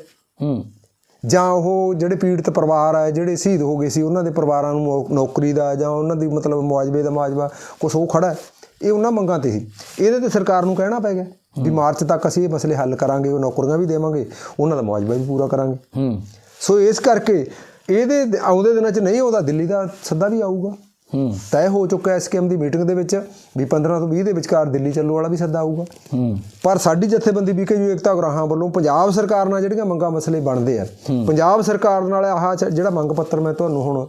ਜਾਂ ਉਹ ਜਿਹੜੇ ਪੀੜਤ ਪਰਿਵਾਰ ਆ ਜਿਹੜੇ ਸ਼ਹੀਦ ਹੋ ਗਏ ਸੀ ਉਹਨਾਂ ਦੇ ਪਰਿਵਾਰਾਂ ਨੂੰ ਨੌਕਰੀ ਦਾ ਜਾਂ ਉਹਨਾਂ ਦੀ ਮਤਲਬ ਮੁਆਵਜ਼ੇ ਦਾ ਮੁਆਵਜ਼ਾ ਕੁਛ ਉਹ ਖੜਾ। ਇਹ ਉਹਨਾਂ ਮੰਗਾਂ ਤੇ ਸੀ। ਇਹਦੇ ਤੇ ਸਰਕਾਰ ਨੂੰ ਕਹਿਣਾ ਪੈ ਗਿਆ। ਵੀ ਮਾਰਚ ਤੱਕ ਅਸੀਂ ਇਹ ਮਸਲੇ ਹੱਲ ਕਰਾਂਗੇ ਉਹ ਨੌਕਰੀਆਂ ਵੀ ਦੇਵਾਂਗੇ ਉਹਨਾਂ ਦਾ ਮੁਆਵਜ਼ਾ ਵੀ ਪੂਰਾ ਕਰਾਂਗੇ। ਹੂੰ। ਸੋ ਇਸ ਕਰਕੇ ਇਹਦੇ ਆਉਂਦੇ ਦਿਨਾਂ 'ਚ ਨਹੀਂ ਆਉਂਦਾ ਦਿੱਲੀ ਦਾ ਸੱਦਾ ਵੀ ਆਊਗਾ। ਹੂੰ। ਤੈਅ ਹੋ ਚੁੱਕਾ ਹੈ ਸਕੀਮ ਦੀ ਮੀਟਿੰਗ ਦੇ ਵਿੱਚ ਵੀ 15 ਤੋਂ 20 ਦੇ ਵਿਚਕਾਰ ਦਿੱਲੀ ਚੱਲੂ ਵਾਲਾ ਵੀ ਸੱਦਾ ਆਊਗਾ। ਹੂੰ। ਪਰ ਸਾਡੀ ਜਥੇਬੰਦੀ ਬੀਕੇਯੂ ਏਕਤਾ ਗਰਾਹਾਂ ਵੱਲੋਂ ਪੰਜਾਬ ਸਰਕਾਰ ਨਾਲ ਜਿਹੜੀਆਂ ਮੰਗਾਂ ਮਸਲੇ ਬਣਦੇ ਆ ਪੰਜਾਬ ਸਰਕਾਰ ਨਾਲ ਆਹ ਜਿਹੜਾ ਮੰਗ ਪੱਤਰ ਮੈਂ ਤੁਹਾਨੂੰ ਹੁਣ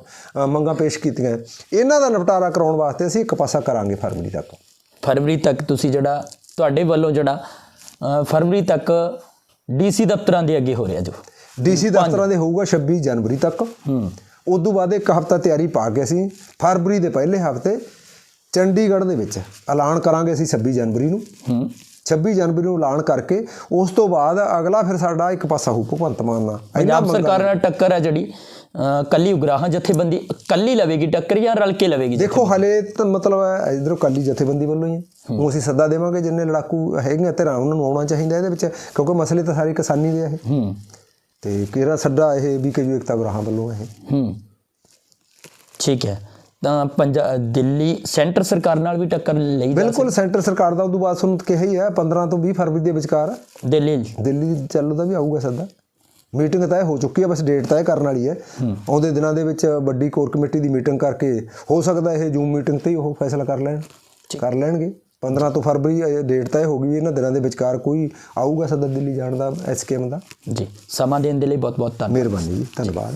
ਮੰਗਾਂ ਪੇਸ਼ ਕੀਤੀਆਂ ਇਹਨਾਂ ਦਾ ਨਿਪਟਾਰਾ ਕਰਾਉਣ ਵਾਸਤੇ ਅਸੀਂ ਇੱਕ ਪਾਸਾ ਕਰਾਂਗੇ ਫਰਵਰੀ ਤੱਕ। ਫਰਵਰੀ ਤੱਕ ਤੁਸੀਂ ਜਿਹੜਾ ਤੁਹਾਡੇ ਵੱਲੋਂ ਜਿਹੜਾ ਫਰਵਰੀ ਤੱਕ ਡੀਸੀ ਦਫ਼ਤਰਾਂ ਦੇ ਅੱਗੇ ਹੋ ਰਿਹਾ ਜੋ। ਡੀਸੀ ਦਫ਼ਤਰਾਂ ਦੇ ਹੋਊਗਾ 26 ਜਨਵਰੀ ਤੱਕ। ਹੂੰ। ਉਸ ਤੋਂ ਬਾਅਦ ਇੱਕ ਹਫ਼ਤਾ ਤਿਆਰੀ ਪਾ ਕੇ ਅਸੀਂ ਫਰਵਰੀ ਦੇ ਪਹਿਲੇ ਹਫ਼ਤੇ ਚੰਡੀਗੜ੍ਹ ਦੇ ਵਿੱਚ ਐਲਾਨ ਕਰਾਂਗੇ ਅਸੀਂ 26 ਜਨਵਰੀ ਨੂੰ। ਹੂੰ। 26 ਜਨਵਰੀ ਨੂੰ ਐਲਾਨ ਕਰਕੇ ਉਸ ਤੋਂ ਬਾਅਦ ਅਗਲਾ ਫਿਰ ਸਾਡਾ ਇੱਕ ਪਾਸਾ ਹੋਊ ਭਗਵੰਤ ਮਾਨ ਨਾਲ। ਪੰਜਾਬ ਸਰਕਾਰ ਨਾਲ ਟੱਕਰ ਹੈ ਜਿਹੜੀ। ਕੱਲੀ ਉਗਰਾਹਾਂ ਜਥੇਬੰਦੀ ਕੱਲੀ ਲਵੇਗੀ ਟੱਕਰ ਜਾਂ ਰਲ ਕੇ ਲਵੇਗੀ ਦੇਖੋ ਹਲੇ ਤਾਂ ਮਤਲਬ ਹੈ ਇਧਰੋਂ ਕਾਲੀ ਜਥੇਬੰਦੀ ਵੱਲੋਂ ਹੀ ਹੈ। ਉਹ ਅਸੀਂ ਸੱਦਾ ਦੇਵਾਂਗੇ ਜਿੰਨੇ ਲੜਾਕੂ ਹੈਗੀਆਂ ਧਿਰਾਂ ਉਹਨਾਂ ਨੂੰ ਆਉਣਾ ਚਾਹੀਦਾ ਇਹਦੇ ਵਿੱਚ ਕਿਉਂਕਿ ਮਸਲੇ ਤਾਂ ਸਾਰੇ ਕਿਸਾਨੀ ਦੇ ਆ ਇਹ। ਹੂੰ। ਤੇ ਕਿਹੜਾ ਸੱਦਾ ਇਹ ਵੀ ਕਜੂ ਇਕਤਾ ਗਰਾਹਾਂ ਵੱਲੋਂ ਇਹ? ਹੂੰ। ਠੀਕ ਹੈ। ਤਾਂ ਪੰਜਾਬ ਦਿੱਲੀ ਸੈਂਟਰ ਸਰਕਾਰ ਨਾਲ ਵੀ ਟੱਕਰ ਲਈ ਬਿਲਕੁਲ ਸੈਂਟਰ ਸਰਕਾਰ ਦਾ ਉਦੋਂ ਬਾਅਦ ਤੁਹਾਨੂੰ ਕਿਹਾ ਹੀ ਹੈ 15 ਤੋਂ 20 ਫਰਵਰੀ ਦੇ ਵਿਚਕਾਰ। ਦਿੱਲੀ। ਦਿੱਲੀ ਚੱਲੂ ਦਾ ਵੀ ਆਊਗਾ ਸੱਦਾ। ਮੀਟਿੰਗ ਤੈਅ ਹੋ ਚੁੱਕੀ ਹੈ ਬਸ ਡੇਟ ਤੈਅ ਕਰਨ ਵਾਲੀ ਹੈ। ਆਉਂਦੇ ਦਿਨਾਂ ਦੇ ਵਿੱਚ ਵੱਡੀ ਕੋਰ ਕਮੇਟੀ ਦੀ ਮੀਟਿੰਗ ਕਰਕੇ ਹੋ ਸਕਦਾ ਇਹ ਜੂਮ ਮੀਟਿੰਗ ਤੇ ਹੀ ਉਹ ਫੈਸਲਾ ਕਰ ਲੈਣ। ਕਰ ਲੈਣਗੇ। 15 ਤੋਂ ਫਰਵਰੀ ਡੇਟ ਤੈਅ ਹੋ ਗਈ ਇਹਨਾਂ ਦਿਨਾਂ ਦੇ ਵਿਚਕਾਰ ਕੋਈ ਆਊਗਾ ਸੱਦਾ ਦਿੱਲੀ ਜਾਣ ਦਾ ਐਸਕੇਐਮ ਦਾ। ਜੀ। ਸਮਾਂ ਦੇਣ ਦੇ ਲਈ ਬਹੁਤ ਬਹੁਤ ਧੰਨਵਾਦ। ਮਿਹਰਬਾਨੀ ਜੀ ਧੰਨਵਾਦ।